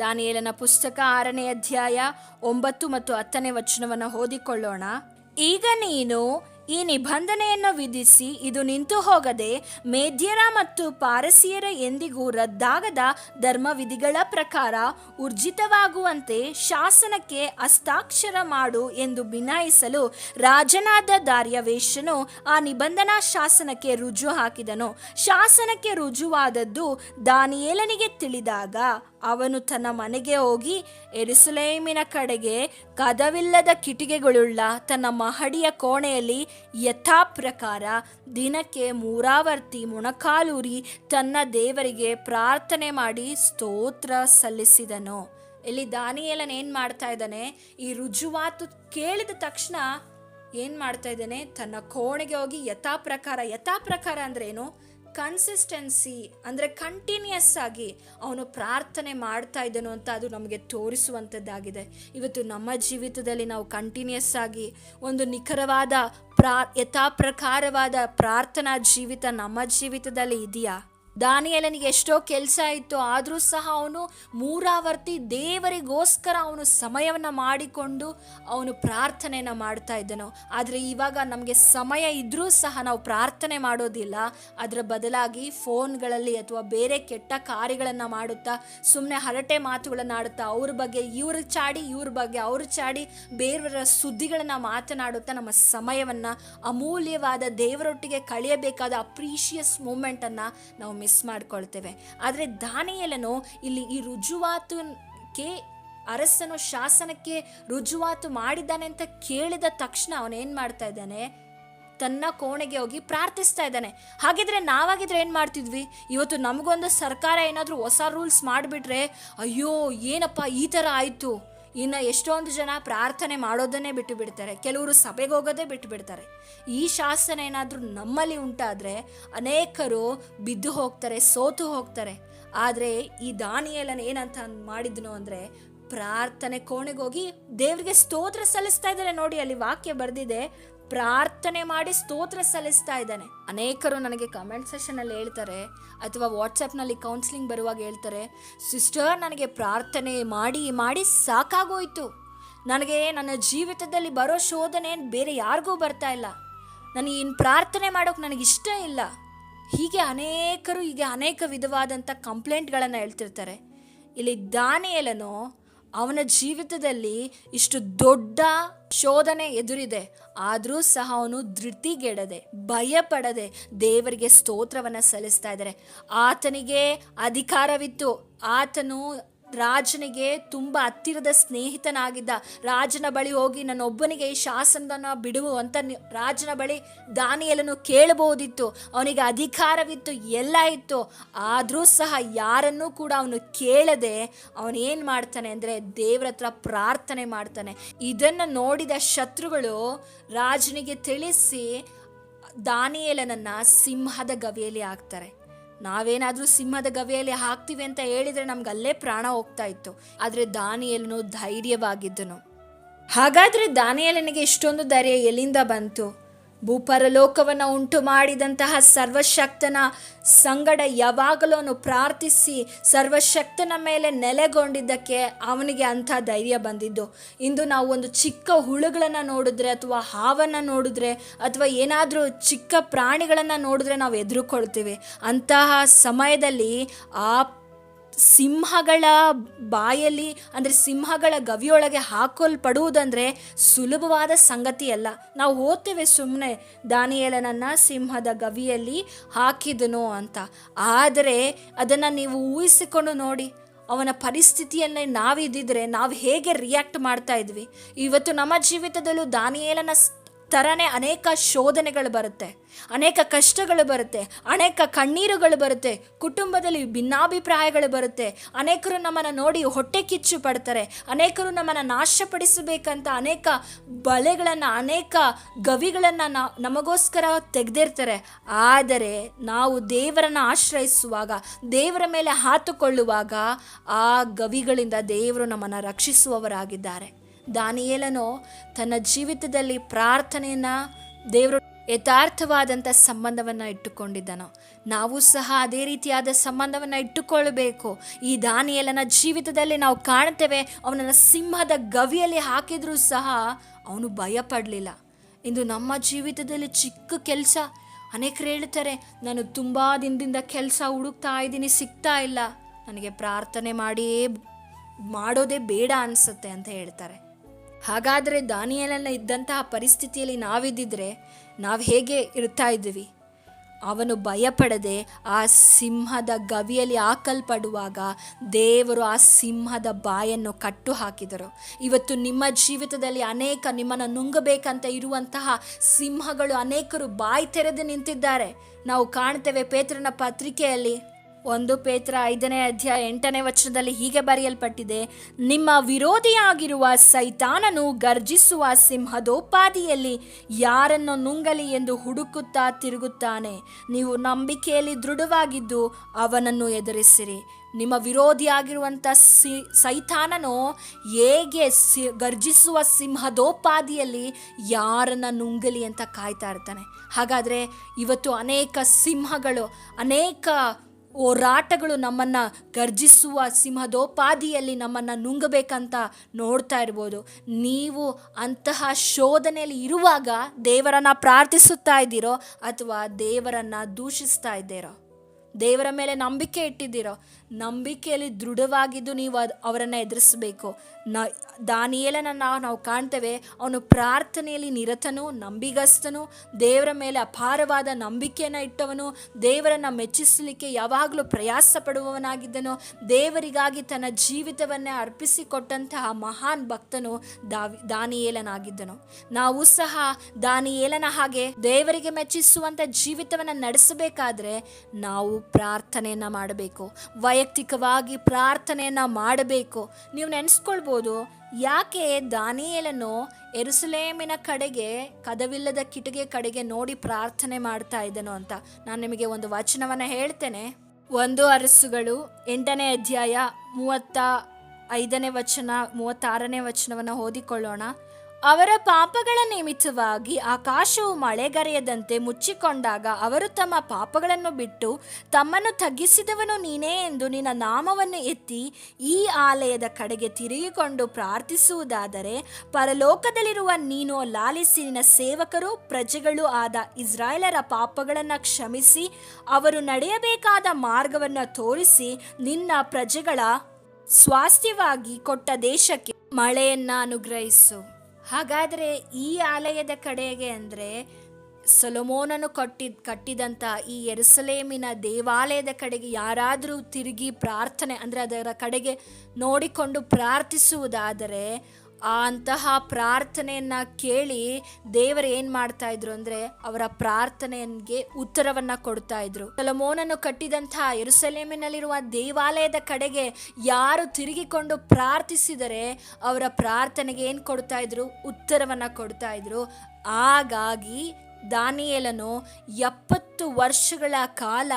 ದಾನಿಯೇಲನ ಪುಸ್ತಕ ಆರನೇ ಅಧ್ಯಾಯ ಒಂಬತ್ತು ಮತ್ತು ಹತ್ತನೇ ವಚನವನ್ನು ಓದಿಕೊಳ್ಳೋಣ. ಈಗ ನೀನು ಈ ನಿಬಂಧನೆಯನ್ನು ವಿಧಿಸಿ ಇದು ನಿಂತು ಹೋಗದೆ ಮೇದ್ಯರ ಮತ್ತು ಪಾರಸಿಯರ ಎಂದಿಗೂ ರದ್ದಾಗದ ಧರ್ಮವಿಧಿಗಳ ಪ್ರಕಾರ ಊರ್ಜಿತವಾಗುವಂತೆ ಶಾಸನಕ್ಕೆ ಹಸ್ತಾಕ್ಷರ ಮಾಡು ಎಂದು ಬಿನಾಯಿಸಲು ರಾಜನಾದ ದಾರ್ಯವೇಶನು ಆ ನಿಬಂಧನಾ ಶಾಸನಕ್ಕೆ ರುಜು ಹಾಕಿದನು. ಶಾಸನಕ್ಕೆ ರುಜುವಾದದ್ದು ದಾನಿಯೇಲನಿಗೆ ತಿಳಿದಾಗ. ಅವನು ತನ್ನ ಮನೆಗೆ ಹೋಗಿ ಎರುಸಲೇಮಿನ ಕಡೆಗೆ ಕದವಿಲ್ಲದ ಕಿಟಿಕೆಗಳುಳ್ಳ ತನ್ನ ಮಹಡಿಯ ಕೋಣೆಯಲ್ಲಿ ಯಥಾ ಪ್ರಕಾರ ದಿನಕ್ಕೆ ಮೂರಾವರ್ತಿ ಮೊಣಕಾಲೂರಿ ತನ್ನ ದೇವರಿಗೆ ಪ್ರಾರ್ಥನೆ ಮಾಡಿ ಸ್ತೋತ್ರ ಸಲ್ಲಿಸಿದನು. ಇಲ್ಲಿ ದಾನಿಯೇಲನ್ ಏನು ಮಾಡ್ತಾ ಇದ್ದಾನೆ? ಈ ರುಜುವಾತು ಕೇಳಿದ ತಕ್ಷಣ ಏನು ಮಾಡ್ತಾ ಇದ್ದಾನೆ? ತನ್ನ ಕೋಣೆಗೆ ಹೋಗಿ ಯಥಾಪ್ರಕಾರ ಯಥಾಪ್ರಕಾರ ಏನು ಕನ್ಸಿಸ್ಟೆನ್ಸಿ ಅಂದರೆ ಕಂಟಿನ್ಯೂಸ್ ಆಗಿ ಅವನು ಪ್ರಾರ್ಥನೆ ಮಾಡ್ತಾ ಇದ್ದನು ಅಂತ ಅದು ನಮಗೆ ತೋರಿಸುವಂಥದ್ದಾಗಿದೆ. ಇವತ್ತು ನಮ್ಮ ಜೀವಿತದಲ್ಲಿ ನಾವು ಕಂಟಿನ್ಯೂಸ್ ಆಗಿ ಒಂದು ನಿಖರವಾದ ಪ್ರಾ ಯಥಾಪ್ರಕಾರವಾದ ಪ್ರಾರ್ಥನಾ ಜೀವಿತ ನಮ್ಮ ಜೀವಿತದಲ್ಲಿ ಇದೆಯಾ? ದಾನಿಯಲನಿಗೆ ಎಷ್ಟೋ ಕೆಲಸ ಇತ್ತು, ಆದರೂ ಸಹ ಅವನು ಮೂರಾವರ್ತಿ ದೇವರಿಗೋಸ್ಕರ ಅವನು ಸಮಯವನ್ನು ಮಾಡಿಕೊಂಡು ಅವನು ಪ್ರಾರ್ಥನೆಯನ್ನು ಮಾಡ್ತಾ ಇದ್ದನು. ಆದರೆ ಇವಾಗ ನಮಗೆ ಸಮಯ ಇದ್ದರೂ ಸಹ ನಾವು ಪ್ರಾರ್ಥನೆ ಮಾಡೋದಿಲ್ಲ. ಅದರ ಬದಲಾಗಿ ಫೋನ್ಗಳಲ್ಲಿ ಅಥವಾ ಬೇರೆ ಕೆಟ್ಟ ಕಾರ್ಯಗಳನ್ನು ಮಾಡುತ್ತಾ ಸುಮ್ಮನೆ ಹರಟೆ ಮಾತುಗಳನ್ನು ಆಡುತ್ತಾ, ಅವ್ರ ಬಗ್ಗೆ, ಇವ್ರ ಚಾಡಿ ಇವ್ರ ಬಗ್ಗೆ, ಅವ್ರ ಚಾಡಿ ಬೇರೆಯವರ ಸುದ್ದಿಗಳನ್ನು ಮಾತನಾಡುತ್ತಾ ನಮ್ಮ ಸಮಯವನ್ನು ಅಮೂಲ್ಯವಾದ ದೇವರೊಟ್ಟಿಗೆ ಕಳೆಯಬೇಕಾದ ಅಪ್ರೀಷಿಯಸ್ ಮೂಮೆಂಟನ್ನು ನಾವು ಮಿಸ್ ಮಾಡ್ಕೊಳ್ತೇವೆ. ಆದರೆ ದಾನಿಯಲನು ಇಲ್ಲಿ ಈ ರುಜುವಾತುಗೆ ಅರಸನು ಶಾಸನಕ್ಕೆ ರುಜುವಾತು ಮಾಡಿದ್ದಾನೆ ಅಂತ ಕೇಳಿದ ತಕ್ಷಣ ಅವನೇನು ಮಾಡ್ತಾ ಇದ್ದಾನೆ? ತನ್ನ ಕೋಣೆಗೆ ಹೋಗಿ ಪ್ರಾರ್ಥಿಸ್ತಾ ಇದ್ದಾನೆ. ಹಾಗಿದ್ರೆ ನಾವಾಗಿದ್ರೆ ಏನು ಮಾಡ್ತಿದ್ವಿ? ಇವತ್ತು ನಮಗೊಂದು ಸರ್ಕಾರ ಏನಾದರೂ ಹೊಸ ರೂಲ್ಸ್ ಮಾಡಿಬಿಟ್ರೆ, ಅಯ್ಯೋ, ಏನಪ್ಪ ಈ ಥರ ಆಯಿತು? ಇನ್ನು ಎಷ್ಟೊಂದು ಜನ ಪ್ರಾರ್ಥನೆ ಮಾಡೋದನ್ನೇ ಬಿಟ್ಟು ಬಿಡ್ತಾರೆ. ಕೆಲವರು ಸಭೆಗೆ ಹೋಗೋದೇ ಬಿಟ್ಟು ಬಿಡ್ತಾರೆ. ಈ ಶಾಸನ ಏನಾದರೂ ನಮ್ಮಲ್ಲಿ ಉಂಟಾದರೆ ಅನೇಕರು ಬಿದ್ದು ಹೋಗ್ತಾರೆ, ಸೋತು ಹೋಗ್ತಾರೆ. ಆದರೆ ಈ ದಾನಿಯಲ್ಲನ ಏನಂತ ಮಾಡಿದ್ನು ಅಂದರೆ ಪ್ರಾರ್ಥನೆ ಕೋಣೆಗೋಗಿ ದೇವರಿಗೆ ಸ್ತೋತ್ರ ಸಲ್ಲಿಸ್ತಾ ಇದ್ದಾರೆ. ನೋಡಿ, ಅಲ್ಲಿ ವಾಕ್ಯ ಬರೆದಿದೆ. ಪ್ರಾರ್ಥನೆ ಮಾಡಿ ಸ್ತೋತ್ರ ಸಲ್ಲಿಸ್ತಾ ಇದ್ದಾನೆ. ಅನೇಕರು ನನಗೆ ಕಮೆಂಟ್ ಸೆಷನಲ್ಲಿ ಹೇಳ್ತಾರೆ, ಅಥವಾ ವಾಟ್ಸಪ್ನಲ್ಲಿ ಕೌನ್ಸಿಲಿಂಗ್ ಬರುವಾಗ ಹೇಳ್ತಾರೆ ಸಿಸ್ಟರ್ ನನಗೆ ಪ್ರಾರ್ಥನೆ ಮಾಡಿ ಮಾಡಿ ಸಾಕಾಗೋಯ್ತು. ನನಗೆ ನನ್ನ ಜೀವಿತದಲ್ಲಿ ಬರೋ ಶೋಧನೆ ಬೇರೆ ಯಾರಿಗೂ ಬರ್ತಾ ಇಲ್ಲ. ನನಗೆ ಇನ್ನು ಪ್ರಾರ್ಥನೆ ಮಾಡೋಕೆ ನನಗೆ ಇಷ್ಟ ಇಲ್ಲ. ಹೀಗೆ ಅನೇಕರು ಹೀಗೆ ಅನೇಕ ವಿಧವಾದಂಥ ಕಂಪ್ಲೇಂಟ್ಗಳನ್ನು ಹೇಳ್ತಿರ್ತಾರೆ. ಇಲ್ಲಿ ದಾನಿಯೇಲನು ಅವನ ಜೀವಿತದಲ್ಲಿ ಇಷ್ಟು ದೊಡ್ಡ ಶೋಧನೆ ಎದುರಿದೆ. ಆದರೂ ಸಹ ಅವನು ಧೃತಿಗೆಡದೆ, ಭಯಪಡದೆ ದೇವರಿಗೆ ಸ್ತೋತ್ರವನ್ನು ಸಲ್ಲಿಸ್ತಾ ಇದ್ದಾರೆ. ಆತನಿಗೆ ಅಧಿಕಾರವಿತ್ತು. ಆತನು ರಾಜನಿಗೆ ತುಂಬ ಹತ್ತಿರದ ಸ್ನೇಹಿತನಾಗಿದ್ದ ರಾಜನ ಬಳಿ ಹೋಗಿ ನನ್ನೊಬ್ಬನಿಗೆ ಈ ಶಾಸನವನ್ನು ಬಿಡುವು ಅಂತ ರಾಜನ ಬಳಿ ದಾನಿಯಲನ್ನು ಕೇಳಬಹುದಿತ್ತು. ಅವನಿಗೆ ಅಧಿಕಾರವಿತ್ತು, ಎಲ್ಲ ಇತ್ತು. ಆದರೂ ಸಹ ಯಾರನ್ನೂ ಕೂಡ ಅವನು ಕೇಳದೆ ಅವನು ಏನು ಮಾಡ್ತಾನೆ ಅಂದರೆ ದೇವರ ಹತ್ರ ಪ್ರಾರ್ಥನೆ ಮಾಡ್ತಾನೆ. ಇದನ್ನು ನೋಡಿದ ಶತ್ರುಗಳು ರಾಜನಿಗೆ ತಿಳಿಸಿ ದಾನಿಯೇಲನನ್ನ ಸಿಂಹದ ಗವಿಯಲ್ಲಿ ಹಾಕ್ತಾರೆ. ನಾವೇನಾದರೂ ಸಿಂಹದ ಗವಿಯಲ್ಲಿ ಹಾಕ್ತೀವಿ ಅಂತ ಹೇಳಿದ್ರೆ ನಮ್ಗೆ ಅಲ್ಲೇ ಪ್ರಾಣ ಹೋಗ್ತಾ ಇತ್ತು. ಆದರೆ ದಾನಿಯಲ್ನು ಧೈರ್ಯವಾಗಿದ್ದನು. ಹಾಗಾದ್ರೆ ನನಗೆ ಇಷ್ಟೊಂದು ಧೈರ್ಯ ಎಲ್ಲಿಂದ ಬಂತು? ಭೂಪರಲೋಕವನ್ನು ಉಂಟು ಮಾಡಿದಂತಹ ಸರ್ವಶಕ್ತನ ಸಂಗಡ ಯಾವಾಗಲೂ ಪ್ರಾರ್ಥಿಸಿ ಸರ್ವಶಕ್ತನ ಮೇಲೆ ನೆಲೆಗೊಂಡಿದ್ದಕ್ಕೆ ಅವನಿಗೆ ಅಂಥ ಧೈರ್ಯ ಬಂದಿದ್ದು. ಇಂದು ನಾವು ಒಂದು ಚಿಕ್ಕ ಹುಳುಗಳನ್ನು ನೋಡಿದ್ರೆ ಅಥವಾ ಹಾವನ್ನು ನೋಡಿದ್ರೆ ಅಥವಾ ಏನಾದರೂ ಚಿಕ್ಕ ಪ್ರಾಣಿಗಳನ್ನು ನೋಡಿದ್ರೆ ನಾವು ಎದುರುಕೊಳ್ತೀವಿ ಅಂತಹ ಸಮಯದಲ್ಲಿ ಆ ಸಿಂಹಗಳ ಬಾಯಲ್ಲಿ, ಅಂದರೆ ಸಿಂಹಗಳ ಗವಿಯೊಳಗೆ ಹಾಕೊಲ್ಪಡುವುದಂದರೆ ಸುಲಭವಾದ ಸಂಗತಿ ಅಲ್ಲ ನಾವು ಓದ್ತೇವೆ ಸುಮ್ಮನೆ ದಾನಿಯೇಲನನ್ನು ಸಿಂಹದ ಗವಿಯಲ್ಲಿ ಹಾಕಿದನು ಅಂತ. ಆದರೆ ಅದನ್ನು ನೀವು ಊಹಿಸಿಕೊಂಡು ನೋಡಿ, ಅವನ ಪರಿಸ್ಥಿತಿಯನ್ನೇ ನಾವಿದ್ದಿದ್ರೆ ನಾವು ಹೇಗೆ ರಿಯಾಕ್ಟ್ ಮಾಡ್ತಾ ಇದ್ವಿ. ಇವತ್ತು ನಮ್ಮ ಜೀವಿತದಲ್ಲೂ ದಾನಿಯೇಲನ ಥರನೇ ಅನೇಕ ಶೋಧನೆಗಳು ಬರುತ್ತೆ, ಅನೇಕ ಕಷ್ಟಗಳು ಬರುತ್ತೆ, ಅನೇಕ ಕಣ್ಣೀರುಗಳು ಬರುತ್ತೆ, ಕುಟುಂಬದಲ್ಲಿ ಭಿನ್ನಾಭಿಪ್ರಾಯಗಳು ಬರುತ್ತೆ. ಅನೇಕರು ನಮ್ಮನ್ನು ನೋಡಿ ಹೊಟ್ಟೆ ಕಿಚ್ಚು ಪಡ್ತಾರೆ, ಅನೇಕರು ನಮ್ಮನ್ನು ನಾಶಪಡಿಸಬೇಕಂತ ಅನೇಕ ಬಲೆಗಳನ್ನು, ಅನೇಕ ಗವಿಗಳನ್ನು ನಾ, ನಮಗೋಸ್ಕರ ತೆಗೆದಿರ್ತಾರೆ. ಆದರೆ ನಾವು ದೇವರನ್ನು ಆಶ್ರಯಿಸುವಾಗ, ದೇವರ ಮೇಲೆ ಹಾತುಕೊಳ್ಳುವಾಗ ಆ ಗವಿಗಳಿಂದ ದೇವರು ನಮ್ಮನ್ನು ರಕ್ಷಿಸುವವರಾಗಿದ್ದಾರೆ. ದಾನಿಯೇಲನು ತನ್ನ ಜೀವಿತದಲ್ಲಿ ಪ್ರಾರ್ಥನೆಯನ್ನು ದೇವರು ಯಥಾರ್ಥವಾದಂಥ ಸಂಬಂಧವನ್ನು ಇಟ್ಟುಕೊಂಡಿದ್ದನು. ನಾವು ಸಹ ಅದೇ ರೀತಿಯಾದ ಸಂಬಂಧವನ್ನು ಇಟ್ಟುಕೊಳ್ಳಬೇಕು. ಈ ದಾನಿಯೇಲನ ಜೀವಿತದಲ್ಲಿ ನಾವು ಕಾಣ್ತೇವೆ ಅವನನ್ನು ಸಿಂಹದ ಗವಿಯಲ್ಲಿ ಹಾಕಿದರೂ ಸಹ ಅವನು ಭಯಪಡಲಿಲ್ಲ. ಇಂದು ನಮ್ಮ ಜೀವಿತದಲ್ಲಿ ಚಿಕ್ಕ ಕೆಲಸ. ಅನೇಕರು ಹೇಳ್ತಾರೆ, ನಾನು ತುಂಬ ದಿನದಿಂದ ಕೆಲಸ ಹುಡುಕ್ತಾ ಇದ್ದೀನಿ, ಸಿಗ್ತಾ ಇಲ್ಲ. ನನಗೆ ಪ್ರಾರ್ಥನೆ ಮಾಡಿಯೇ ಮಾಡೋದೇ ಬೇಡ ಅನಿಸುತ್ತೆ, ಅಂತ ಹೇಳ್ತಾರೆ. ಹಾಗಾದರೆ ದಾನಿಯಲನ್ನ ಇದ್ದಂತಹ ಪರಿಸ್ಥಿತಿಯಲ್ಲಿ ನಾವಿದ್ದಿದ್ರೆ ನಾವು ಹೇಗೆ ಇರ್ತಾ ಇದ್ದೀವಿ? ಅವನು ಭಯಪಡದೆ ಆ ಸಿಂಹದ ಗವಿಯಲ್ಲಿ ಹಾಕಲ್ಪಡುವಾಗ ದೇವರು ಆ ಸಿಂಹದ ಬಾಯನ್ನು ಕಟ್ಟು ಹಾಕಿದರು ಇವತ್ತು ನಿಮ್ಮ ಜೀವಿತದಲ್ಲಿ ಅನೇಕ ನಿಮ್ಮನ್ನು ನುಂಗಬೇಕಂತ ಇರುವಂತಹ ಸಿಂಹಗಳು ಅನೇಕರು ಬಾಯಿ ತೆರೆದು ನಿಂತಿದ್ದಾರೆ. ನಾವು ಕಾಣ್ತೇವೆ ಪೇತ್ರನ ಪತ್ರಿಕೆಯಲ್ಲಿ. ಒಂದು ಪೇತ್ರ ಐದನೇ ಅಧ್ಯಾಯ ಎಂಟನೇ ವಚನದಲ್ಲಿ ಹೀಗೆ ಬರೆಯಲ್ಪಟ್ಟಿದೆ, ನಿಮ್ಮ ವಿರೋಧಿಯಾಗಿರುವ ಸೈತಾನನು ಗರ್ಜಿಸುವ ಸಿಂಹದೋಪಾದಿಯಲ್ಲಿ ಯಾರನ್ನು ನುಂಗಲಿ ಎಂದು ಹುಡುಕುತ್ತಾ ತಿರುಗುತ್ತಾನೆ? ನೀವು ನಂಬಿಕೆಯಲ್ಲಿ ದೃಢವಾಗಿದ್ದು ಅವನನ್ನು ಎದುರಿಸಿರಿ. ನಿಮ್ಮ ವಿರೋಧಿಯಾಗಿರುವಂಥ ಸಿ, ಸೈತಾನನು ಹೇಗೆ ಸಿ, ಗರ್ಜಿಸುವ ಸಿಂಹದೋಪಾದಿಯಲ್ಲಿ ಯಾರನ್ನು ನುಂಗಲಿ ಅಂತ ಕಾಯ್ತಾ ಇರ್ತಾನೆ? ಹಾಗಾದರೆ ಇವತ್ತು ಅನೇಕ ಸಿಂಹಗಳು, ಅನೇಕ ಹೋರಾಟಗಳು ನಮ್ಮನ್ನು ಗರ್ಜಿಸುವ ಸಿಂಹದೋಪಾದಿಯಲ್ಲಿ ನಮ್ಮನ್ನು ನುಂಗಬೇಕಂತ ನೋಡ್ತಾ ಇರ್ಬೋದು. ನೀವು ಅಂತಹ ಶೋಧನೆಯಲ್ಲಿ ಇರುವಾಗ ದೇವರನ್ನು ಪ್ರಾರ್ಥಿಸುತ್ತಾ ಇದ್ದೀರೋ ಅಥವಾ ದೇವರನ್ನು ದೂಷಿಸ್ತಾ ಇದ್ದೀರೋ? ದೇವರ ಮೇಲೆ ನಂಬಿಕೆ ಇಟ್ಟಿದ್ದೀರೋ? ನಂಬಿಕೆಯಲ್ಲಿ ದೃಢವಾಗಿದ್ದು ನೀವು ಅದು ಅವರನ್ನು ಎದುರಿಸಬೇಕು. ನ ದಾನಿಯೇಲನ ನಾವು ನಾವು ಕಾಣ್ತೇವೆ. ಅವನು ಪ್ರಾರ್ಥನೆಯಲ್ಲಿ ನಿರತನು, ನಂಬಿಗಸ್ತನು. ದೇವರ ಮೇಲೆ ಅಪಾರವಾದ ನಂಬಿಕೆಯನ್ನು ಇಟ್ಟವನು. ದೇವರನ್ನು ಮೆಚ್ಚಿಸಲಿಕ್ಕೆ ಯಾವಾಗಲೂ ಪ್ರಯಾಸ ಪಡುವವನಾಗಿದ್ದನು ದೇವರಿಗಾಗಿ ತನ್ನ ಜೀವಿತವನ್ನೇ ಅರ್ಪಿಸಿಕೊಟ್ಟಂತಹ ಮಹಾನ್ ಭಕ್ತನು ದಾವಿ ದಾನಿಯೇಲನಾಗಿದ್ದನು. ನಾವು ಸಹ ದಾನಿಯೇಲನ ಹಾಗೆ ದೇವರಿಗೆ ಮೆಚ್ಚಿಸುವಂಥ ಜೀವಿತವನ್ನು ನಡೆಸಬೇಕಾದ್ರೆ ನಾವು ಪ್ರಾರ್ಥನೆಯನ್ನು ಮಾಡಬೇಕು. ವೈಯಕ್ತಿಕವಾಗಿ ಪ್ರಾರ್ಥನೆಯನ್ನು ಮಾಡಬೇಕು. ನೀವು ನೆನೆಸ್ಕೊಳ್ಬೋದು, ಯಾಕೆ ದಾನಿಯೇಲನು ಎರುಸಲೇಮಿನ ಕಡೆಗೆ, ಕದವಿಲ್ಲದ ಕಿಟಕಿಯ ಕಡೆಗೆ ನೋಡಿ ಪ್ರಾರ್ಥನೆ ಮಾಡ್ತಾ ಇದ್ದನು ಅಂತ ನಾನು ನಿಮಗೆ ಒಂದು ವಚನವನ್ನು ಹೇಳ್ತೇನೆ. ಒಂದು ಅರಸುಗಳು ಎಂಟನೇ ಅಧ್ಯಾಯ ಮೂವತ್ತ ಐದನೇ ವಚನ, ಮೂವತ್ತಾರನೇ ವಚನವನ್ನು ಓದಿಕೊಳ್ಳೋಣ. ಅವರ ಪಾಪಗಳ ನಿಮಿತ್ತವಾಗಿ ಆಕಾಶವು ಮಳೆಗರೆಯದಂತೆ ಮುಚ್ಚಿಕೊಂಡಾಗ ಅವರು ತಮ್ಮ ಪಾಪಗಳನ್ನು ಬಿಟ್ಟು ತಮ್ಮನ್ನು ತಗ್ಗಿಸಿದವನು ನೀನೇ ಎಂದು ನಿನ್ನ ನಾಮವನ್ನು ಎತ್ತಿ ಈ ಆಲಯದ ಕಡೆಗೆ ತಿರುಗಿಕೊಂಡು ಪ್ರಾರ್ಥಿಸುವುದಾದರೆ ಪರಲೋಕದಲ್ಲಿರುವ ನೀನು ಲಾಲಿಸಿ ನಿನ್ನ ಸೇವಕರು, ಪ್ರಜೆಗಳು ಆದ ಇಸ್ರಾಯೇಲರ ಪಾಪಗಳನ್ನು ಕ್ಷಮಿಸಿ, ಅವರು ನಡೆಯಬೇಕಾದ ಮಾರ್ಗವನ್ನು ತೋರಿಸಿ ನಿನ್ನ ಪ್ರಜೆಗಳ ಸ್ವಾಸ್ಥ್ಯವಾಗಿ ಕೊಟ್ಟ ದೇಶಕ್ಕೆ ಮಳೆಯನ್ನು ಅನುಗ್ರಹಿಸು. ಹಾಗಾದರೆ ಈ ಆಲಯದ ಕಡೆಗೆ ಅಂದರೆ ಸೊಲೊಮೋನನು ಕಟ್ಟಿದ ಕಟ್ಟಿದಂಥ ಈ ಎರುಸಲೇಮಿನ ದೇವಾಲಯದ ಕಡೆಗೆ ಯಾರಾದರೂ ತಿರುಗಿ ಪ್ರಾರ್ಥನೆ ಅಂದರೆ ಅದರ ಕಡೆಗೆ ನೋಡಿಕೊಂಡು ಪ್ರಾರ್ಥಿಸುವುದಾದರೆ ಆ ಅಂತಹ ಪ್ರಾರ್ಥನೆಯನ್ನು ಕೇಳಿ ದೇವರು ಏನು ಮಾಡ್ತಾ ಇದ್ರು ಅಂದರೆ ಅವರ ಪ್ರಾರ್ಥನೆಗೆ ಉತ್ತರವನ್ನು ಕೊಡ್ತಾ ಇದ್ರು. ಸಲಮೋನನ್ನು ಕಟ್ಟಿದಂತಹ ಎರುಸಲೇಮಿನಲ್ಲಿರುವ ದೇವಾಲಯದ ಕಡೆಗೆ ಯಾರು ತಿರುಗಿಕೊಂಡು ಪ್ರಾರ್ಥಿಸಿದರೆ ಅವರ ಪ್ರಾರ್ಥನೆಗೆ ಏನು ಕೊಡ್ತಾ ಇದ್ರು? ಉತ್ತರವನ್ನು ಕೊಡ್ತಾ ಇದ್ರು. ಹಾಗಾಗಿ ದಾನಿಯೇಲನು ಎಪ್ಪತ್ತು ವರ್ಷಗಳ ಕಾಲ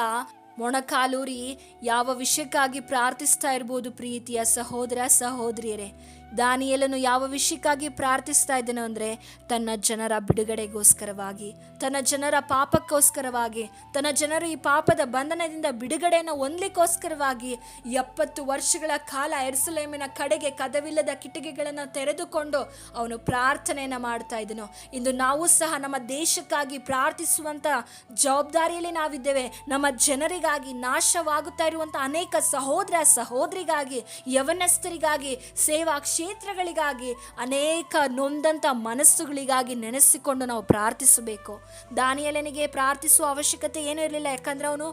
ಮೊಣಕಾಲೂರಿ ಯಾವ ವಿಷಯಕ್ಕಾಗಿ ಪ್ರಾರ್ಥಿಸ್ತಾ ಇರ್ಬೋದು ಪ್ರೀತಿಯ ಸಹೋದರ ಸಹೋದರಿಯರೇ? ದಾನಿಯೇಲನು ಯಾವ ವಿಷಯಕ್ಕಾಗಿ ಪ್ರಾರ್ಥಿಸ್ತಾ ಇದ್ದನು ಅಂದರೆ ತನ್ನ ಜನರ ಬಿಡುಗಡೆಗೋಸ್ಕರವಾಗಿ, ತನ್ನ ಜನರ ಪಾಪಕ್ಕೋಸ್ಕರವಾಗಿ, ತನ್ನ ಜನರು ಈ ಪಾಪದ ಬಂಧನದಿಂದ ಬಿಡುಗಡೆಯನ್ನು ಹೊಂದಲಿಕ್ಕೋಸ್ಕರವಾಗಿ ಎಪ್ಪತ್ತು ವರ್ಷಗಳ ಕಾಲ ಎರಸಲೇಮಿನ ಕಡೆಗೆ ಕದವಿಲ್ಲದ ಕಿಟಕಿಗಳನ್ನು ತೆರೆದುಕೊಂಡು ಅವನು ಪ್ರಾರ್ಥನೆಯನ್ನು ಮಾಡ್ತಾ ಇದ್ದನು. ಇಂದು ನಾವು ಸಹ ನಮ್ಮ ದೇಶಕ್ಕಾಗಿ ಪ್ರಾರ್ಥಿಸುವಂಥ ಜವಾಬ್ದಾರಿಯಲ್ಲಿ ನಾವಿದ್ದೇವೆ. ನಮ್ಮ ಜನರಿಗಾಗಿ ನಾಶವಾಗುತ್ತಾ ಇರುವಂಥ ಅನೇಕ ಸಹೋದರ ಸಹೋದರಿಗಾಗಿ, ಯವನಸ್ಥರಿಗಾಗಿ ಸೇವಾ ಕ್ಷೇತ್ರಗಳಿಗಾಗಿ, ಅನೇಕ ನೊಂದಂಥ ಮನಸ್ಸುಗಳಿಗಾಗಿ ನೆನೆಸಿಕೊಂಡು ನಾವು ಪ್ರಾರ್ಥಿಸಬೇಕು. ದಾನಿಯಲನಿಗೆ ಪ್ರಾರ್ಥಿಸುವ ಅವಶ್ಯಕತೆ ಏನೂ ಇರಲಿಲ್ಲ. ಯಾಕಂದ್ರೆ ಅವನು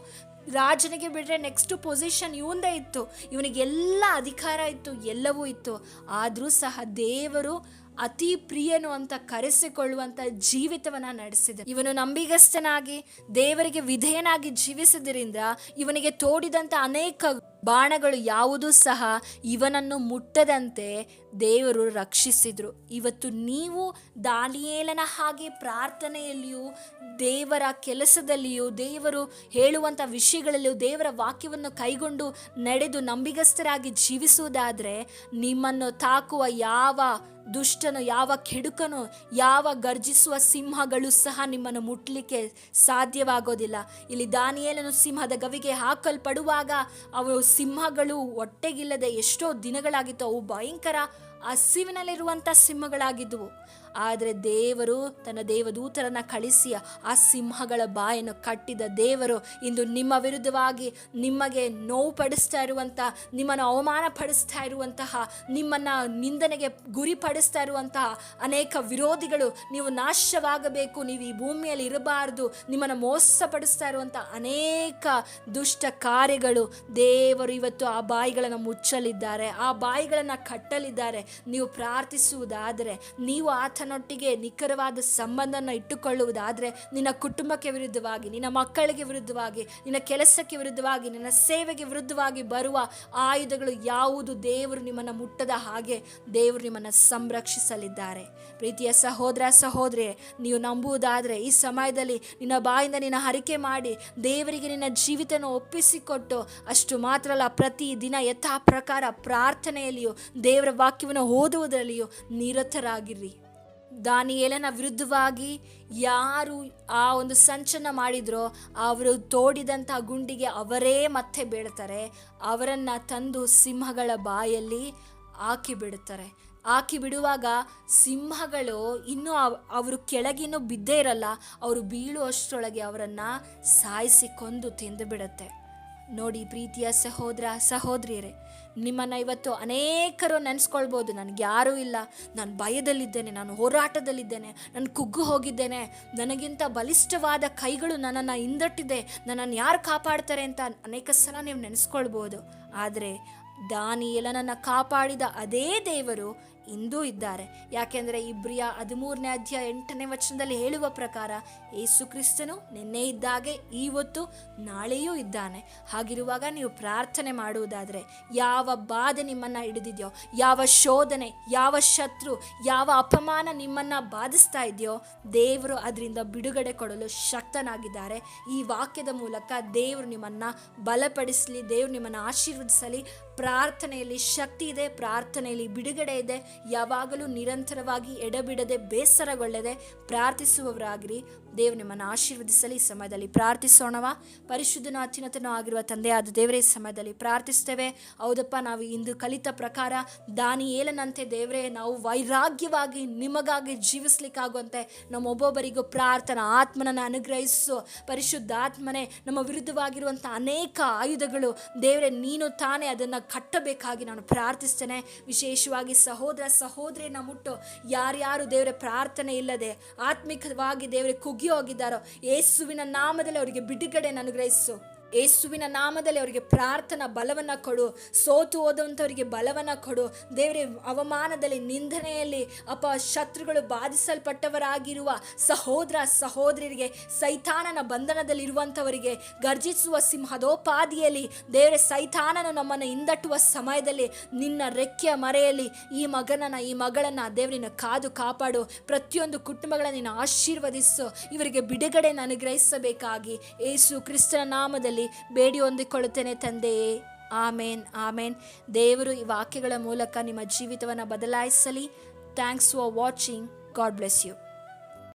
ರಾಜನಿಗೆ ಬಿಟ್ಟರೆ ನೆಕ್ಸ್ಟ್ ಪೊಸಿಷನ್ ಇವಂದೇ ಇತ್ತು. ಇವನಿಗೆ ಎಲ್ಲ ಅಧಿಕಾರ ಇತ್ತು, ಎಲ್ಲವೂ ಇತ್ತು. ಆದರೂ ಸಹ ದೇವರು ಅತಿ ಪ್ರಿಯನು ಅಂತ ಕರೆಸಿಕೊಳ್ಳುವಂತ ಜೀವಿತವನ್ನ ನಡೆಸಿದ ಇವನು ನಂಬಿಗಸ್ತನಾಗಿ, ದೇವರಿಗೆ ವಿಧೇಯನಾಗಿ ಜೀವಿಸಿದ್ರಿಂದ ಇವನಿಗೆ ತೋಡಿದಂತ ಅನೇಕ ಬಾಣಗಳು ಯಾವುದೂ ಸಹ ಇವನನ್ನು ಮುಟ್ಟದಂತೆ ದೇವರು ರಕ್ಷಿಸಿದರು. ಇವತ್ತು ನೀವು ದಾನಿಯೇಲನ ಹಾಗೆ ಪ್ರಾರ್ಥನೆಯಲ್ಲಿಯೂ, ದೇವರ ಕೆಲಸದಲ್ಲಿಯೂ, ದೇವರು ಹೇಳುವಂಥ ವಿಷಯಗಳಲ್ಲಿಯೂ, ದೇವರ ವಾಕ್ಯವನ್ನು ಕೈಗೊಂಡು ನಡೆದು ನಂಬಿಗಸ್ತರಾಗಿ ಜೀವಿಸುವುದಾದರೆ ನಿಮ್ಮನ್ನು ತಾಕುವ ಯಾವ ದುಷ್ಟನು, ಯಾವ ಕೆಡುಕನು, ಯಾವ ಗರ್ಜಿಸುವ ಸಿಂಹಗಳು ಸಹ ನಿಮ್ಮನ್ನು ಮುಟ್ಲಿಕ್ಕೆ ಸಾಧ್ಯವಾಗೋದಿಲ್ಲ. ಇಲ್ಲಿ ದಾನಿಯೇಲನು ಸಿಂಹದ ಗವಿಗೆ ಹಾಕಲ್ಪಡುವಾಗ ಅವು ಸಿಂಹಗಳು ಹೊಟ್ಟೆಗಿಲ್ಲದೆ ಎಷ್ಟೋ ದಿನಗಳಾಗಿತ್ತು ಅವು ಭಯಂಕರ ಹಸಿವಿನಲ್ಲಿರುವಂಥ ಸಿಂಹಗಳಾಗಿದ್ದವು. ಆದರೆ ದೇವರು ತನ್ನ ದೇವದೂತರನ್ನ ಕಳಿಸಿ ಆ ಸಿಂಹಗಳ ಬಾಯನ್ನು ಕಟ್ಟಿದ ದೇವರು ಇಂದು ನಿಮ್ಮ ವಿರುದ್ಧವಾಗಿ ನಿಮಗೆ ನೋವು ಪಡಿಸ್ತಾ ಇರುವಂಥ ನಿಮ್ಮನ್ನು ಅವಮಾನ ಪಡಿಸ್ತಾ ಇರುವಂತಹ, ನಿಮ್ಮನ್ನು ನಿಂದನೆಗೆ ಗುರಿಪಡಿಸ್ತಾ ಇರುವಂತಹ ಅನೇಕ ವಿರೋಧಿಗಳು ನೀವು ನಾಶವಾಗಬೇಕು, ನೀವು ಈ ಭೂಮಿಯಲ್ಲಿ ಇರಬಾರದು, ನಿಮ್ಮನ್ನು ಮೋಸಪಡಿಸ್ತಾ ಇರುವಂಥ ಅನೇಕ ದುಷ್ಟ ಕಾರ್ಯಗಳು ದೇವರು ಇವತ್ತು ಆ ಬಾಯಿಗಳನ್ನು ಮುಚ್ಚಲಿದ್ದಾರೆ, ಆ ಬಾಯಿಗಳನ್ನು ಕಟ್ಟಲಿದ್ದಾರೆ. ನೀವು ಪ್ರಾರ್ಥಿಸುವುದಾದರೆ ನೀವು ಆತನೊಟ್ಟಿಗೆ ನಿಖರವಾದ ಸಂಬಂಧನ ಇಟ್ಟುಕೊಳ್ಳುವುದಾದರೆ ನಿನ್ನ ಕುಟುಂಬಕ್ಕೆ ವಿರುದ್ಧವಾಗಿ, ನಿನ್ನ ಮಕ್ಕಳಿಗೆ ವಿರುದ್ಧವಾಗಿ, ನಿನ್ನ ಕೆಲಸಕ್ಕೆ ವಿರುದ್ಧವಾಗಿ, ನಿನ್ನ ಸೇವೆಗೆ ವಿರುದ್ಧವಾಗಿ ಬರುವ ಆಯುಧಗಳು ಯಾವುದು ದೇವರು ನಿಮ್ಮನ್ನು ಮುಟ್ಟದ ಹಾಗೆ ದೇವರು ನಿಮ್ಮನ್ನು ಸಂರಕ್ಷಿಸಲಿದ್ದಾರೆ. ಪ್ರೀತಿಯ ಸಹೋದರ ಸಹೋದರಿ ನೀವು ನಂಬುವುದಾದರೆ ಈ ಸಮಯದಲ್ಲಿ ನಿನ್ನ ಬಾಯಿಂದ ನಿನ್ನ ಹರಿಕೆ ಮಾಡಿ ದೇವರಿಗೆ ನಿನ್ನ ಜೀವಿತನ ಒಪ್ಪಿಸಿಕೊಟ್ಟು ಅಷ್ಟು ಮಾತ್ರ ಅಲ್ಲ ಪ್ರತಿ ದಿನ ಯಥಾ ಪ್ರಕಾರ ಪ್ರಾರ್ಥನೆಯಲ್ಲಿಯೂ ದೇವರ ವಾಕ್ಯವನ್ನು ಓದುವುದರಲ್ಲಿಯೂ ನಿರತರಾಗಿರ್ರಿ ದಾನಿಯೇಲನ ವಿರುದ್ಧವಾಗಿ ಯಾರು ಆ ಒಂದು ಸಂಚನ ಮಾಡಿದ್ರೋ ಅವರು ತೋಡಿದಂಥ ಗುಂಡಿಗೆ ಅವರೇ ಮತ್ತೆ ಬೀಳ್ತಾರೆ. ಅವರನ್ನು ತಂದು ಸಿಂಹಗಳ ಬಾಯಲ್ಲಿ ಹಾಕಿ ಬಿಡುತ್ತಾರೆ. ಹಾಕಿ ಬಿಡುವಾಗ ಸಿಂಹಗಳು ಇನ್ನೂ ಅವರು ಕೆಳಗಿನ್ನೂ ಬಿದ್ದೇ ಇರಲ್ಲ, ಅವರು ಬೀಳುವಷ್ಟರೊಳಗೆ ಅವರನ್ನು ಸಾಯಿಸಿ ಕೊಂದು ತಿಂದು ಬಿಡುತ್ತೆ. ನೋಡಿ ಪ್ರೀತಿಯ ಸಹೋದರ, ಸಹೋದರಿಯರೇ ನಿಮ್ಮನ್ನು ಇವತ್ತು ಅನೇಕರು ನೆನೆಸ್ಕೊಳ್ಬೋದು. ನನಗೆ ಯಾರೂ ಇಲ್ಲ. ನಾನು ಭಯದಲ್ಲಿದ್ದೇನೆ. ನಾನು ಹೋರಾಟದಲ್ಲಿದ್ದೇನೆ. ನಾನು ಕುಗ್ಗು ಹೋಗಿದ್ದೇನೆ. ನನಗಿಂತ ಬಲಿಷ್ಠವಾದ ಕೈಗಳು ನನ್ನನ್ನು ಹಿಂದಟ್ಟಿದೆ. ನನ್ನನ್ನು ಯಾರು ಕಾಪಾಡ್ತಾರೆ ಅಂತ ಅನೇಕ ಸಲ ನೀವು ನೆನೆಸ್ಕೊಳ್ಬೋದು. ಆದರೆ ದಾನಿಯೇಲನನ್ನು ಕಾಪಾಡಿದ ಅದೇ ದೇವರು ಇಂದೂ ಇದ್ದಾರೆ. ಯಾಕೆಂದರೆ ಇಬ್ರಿಯ ಹದಿಮೂರನೇ ಅಧ್ಯಾಯ ಎಂಟನೇ ವಚನದಲ್ಲಿ ಹೇಳುವ ಪ್ರಕಾರ ಯೇಸು ಕ್ರಿಸ್ತನು ನಿನ್ನೆ ಇದ್ದಾಗೆ ಇವತ್ತು ನಾಳೆಯೂ ಇದ್ದಾನೆ. ಹಾಗಿರುವಾಗ ನೀವು ಪ್ರಾರ್ಥನೆ ಮಾಡುವುದಾದರೆ ಯಾವ ಬಾಧೆ ನಿಮ್ಮನ್ನು ಹಿಡಿದಿದೆಯೋ, ಯಾವ ಶೋಧನೆ, ಯಾವ ಶತ್ರು, ಯಾವ ಅಪಮಾನ ನಿಮ್ಮನ್ನು ಬಾಧಿಸ್ತಾ ಇದೆಯೋ, ದೇವರು ಅದರಿಂದ ಬಿಡುಗಡೆ ಕೊಡಲು ಶಕ್ತನಾಗಿದ್ದಾರೆ. ಈ ವಾಕ್ಯದ ಮೂಲಕ ದೇವರು ನಿಮ್ಮನ್ನು ಬಲಪಡಿಸಲಿ, ದೇವರು ನಿಮ್ಮನ್ನು ಆಶೀರ್ವದಿಸಲಿ. ಪ್ರಾರ್ಥನೆಯಲ್ಲಿ ಶಕ್ತಿ ಇದೆ, ಪ್ರಾರ್ಥನೆಯಲ್ಲಿ ಬಿಡುಗಡೆ ಇದೆ. ಯಾವಾಗಲೂ ನಿರಂತರವಾಗಿ ಎಡಬಿಡದೆ ಬೇಸರಗೊಳ್ಳದೆ ಪ್ರಾರ್ಥಿಸುವವರಾಗಿರಿ. ದೇವರು ನಿಮ್ಮನ್ನು ಆಶೀರ್ವದಿಸಲಿ, ಈ ಸಮಯದಲ್ಲಿ ಪ್ರಾರ್ಥಿಸೋಣವ. ಪರಿಶುದ್ಧನ, ಅತ್ಯುನ್ನತನೂ ಆಗಿರುವ ತಂದೆಯಾದ ದೇವರೇ ಸಮಯದಲ್ಲಿ ಪ್ರಾರ್ಥಿಸ್ತೇವೆ. ಹೌದಪ್ಪ, ನಾವು ಇಂದು ಕಲಿತ ಪ್ರಕಾರ ದಾನಿ ಏಲನಂತೆ ದೇವರೇ, ನಾವು ವೈರಾಗ್ಯವಾಗಿ ನಿಮಗಾಗಿ ಜೀವಿಸ್ಲಿಕ್ಕಾಗುವಂತೆ ನಮ್ಮ ಒಬ್ಬೊಬ್ಬರಿಗೂ ಪ್ರಾರ್ಥನಾ ಆತ್ಮನನ್ನು ಅನುಗ್ರಹಿಸು. ಪರಿಶುದ್ಧಾತ್ಮನೇ, ನಮ್ಮ ವಿರುದ್ಧವಾಗಿರುವಂಥ ಅನೇಕ ಆಯುಧಗಳು ದೇವರೇ, ನೀನು ತಾನೇ ಅದನ್ನು ಕಟ್ಟಬೇಕಾಗಿ ನಾನು ಪ್ರಾರ್ಥಿಸ್ತೇನೆ. ವಿಶೇಷವಾಗಿ ಸಹೋದರ ಸಹೋದರಿಯನ್ನ ಮುಟ್ಟು ಯಾರ್ಯಾರು ದೇವರ ಪ್ರಾರ್ಥನೆ ಇಲ್ಲದೆ ಆತ್ಮಿಕವಾಗಿ ದೇವರೇ ಕುಗ್ಗಿ ಹೋಗಿದ್ದಾರೋ ಯೇಸುವಿನ ನಾಮದಲ್ಲಿ ಅವರಿಗೆ ಬಿಡುಗಡೆ ಅನುಗ್ರಹಿಸು. ಯೇಸುವಿನ ನಾಮದಲ್ಲಿ ಅವರಿಗೆ ಪ್ರಾರ್ಥನಾ ಬಲವನ್ನು ಕೊಡು. ಸೋತು ಹೋದಂಥವರಿಗೆ ಬಲವನ್ನು ಕೊಡು. ದೇವರೇ, ಅವಮಾನದಲ್ಲಿ, ನಿಂದನೆಯಲ್ಲಿ, ಅಪ, ಶತ್ರುಗಳು ಬಾಧಿಸಲ್ಪಟ್ಟವರಾಗಿರುವ ಸಹೋದರ ಸಹೋದರರಿಗೆ, ಸೈತಾನನ ಬಂಧನದಲ್ಲಿರುವಂಥವರಿಗೆ ಗರ್ಜಿಸುವ ಸಿಂಹದೋಪಾದಿಯಲ್ಲಿ, ದೇವರೇ, ಸೈತಾನನು ನಮ್ಮನ್ನು ಹಿಂದಟ್ಟುವ ಸಮಯದಲ್ಲಿ, ನಿನ್ನ ರೆಕ್ಕೆಯ ಮರೆಯಲ್ಲಿ ಈ ಮಗನನ್ನು, ಈ ಮಗಳನ್ನ ದೇವರಿನ ಕಾದು ಕಾಪಾಡು. ಪ್ರತಿಯೊಂದು ಕುಟುಂಬಗಳನ್ನು ನೀನು ಆಶೀರ್ವದಿಸು. ಇವರಿಗೆ ಬಿಡುಗಡೆಯನ್ನು ಅನುಗ್ರಹಿಸಬೇಕಾಗಿ. ಏಸು ಕ್ರಿಸ್ತನ ಬೇಡಿ ಹೊಂದಿಕೊಳ್ಳುತ್ತೇನೆ ತಂದೆಯೇ. ಆಮೇನ್ ಆಮೇನ್. ದೇವರು ಈ ವಾಕ್ಯಗಳ ಮೂಲಕ ನಿಮ್ಮ ಜೀವಿತವನ್ನು ಬದಲಾಯಿಸಲಿ. Thanks for watching God bless you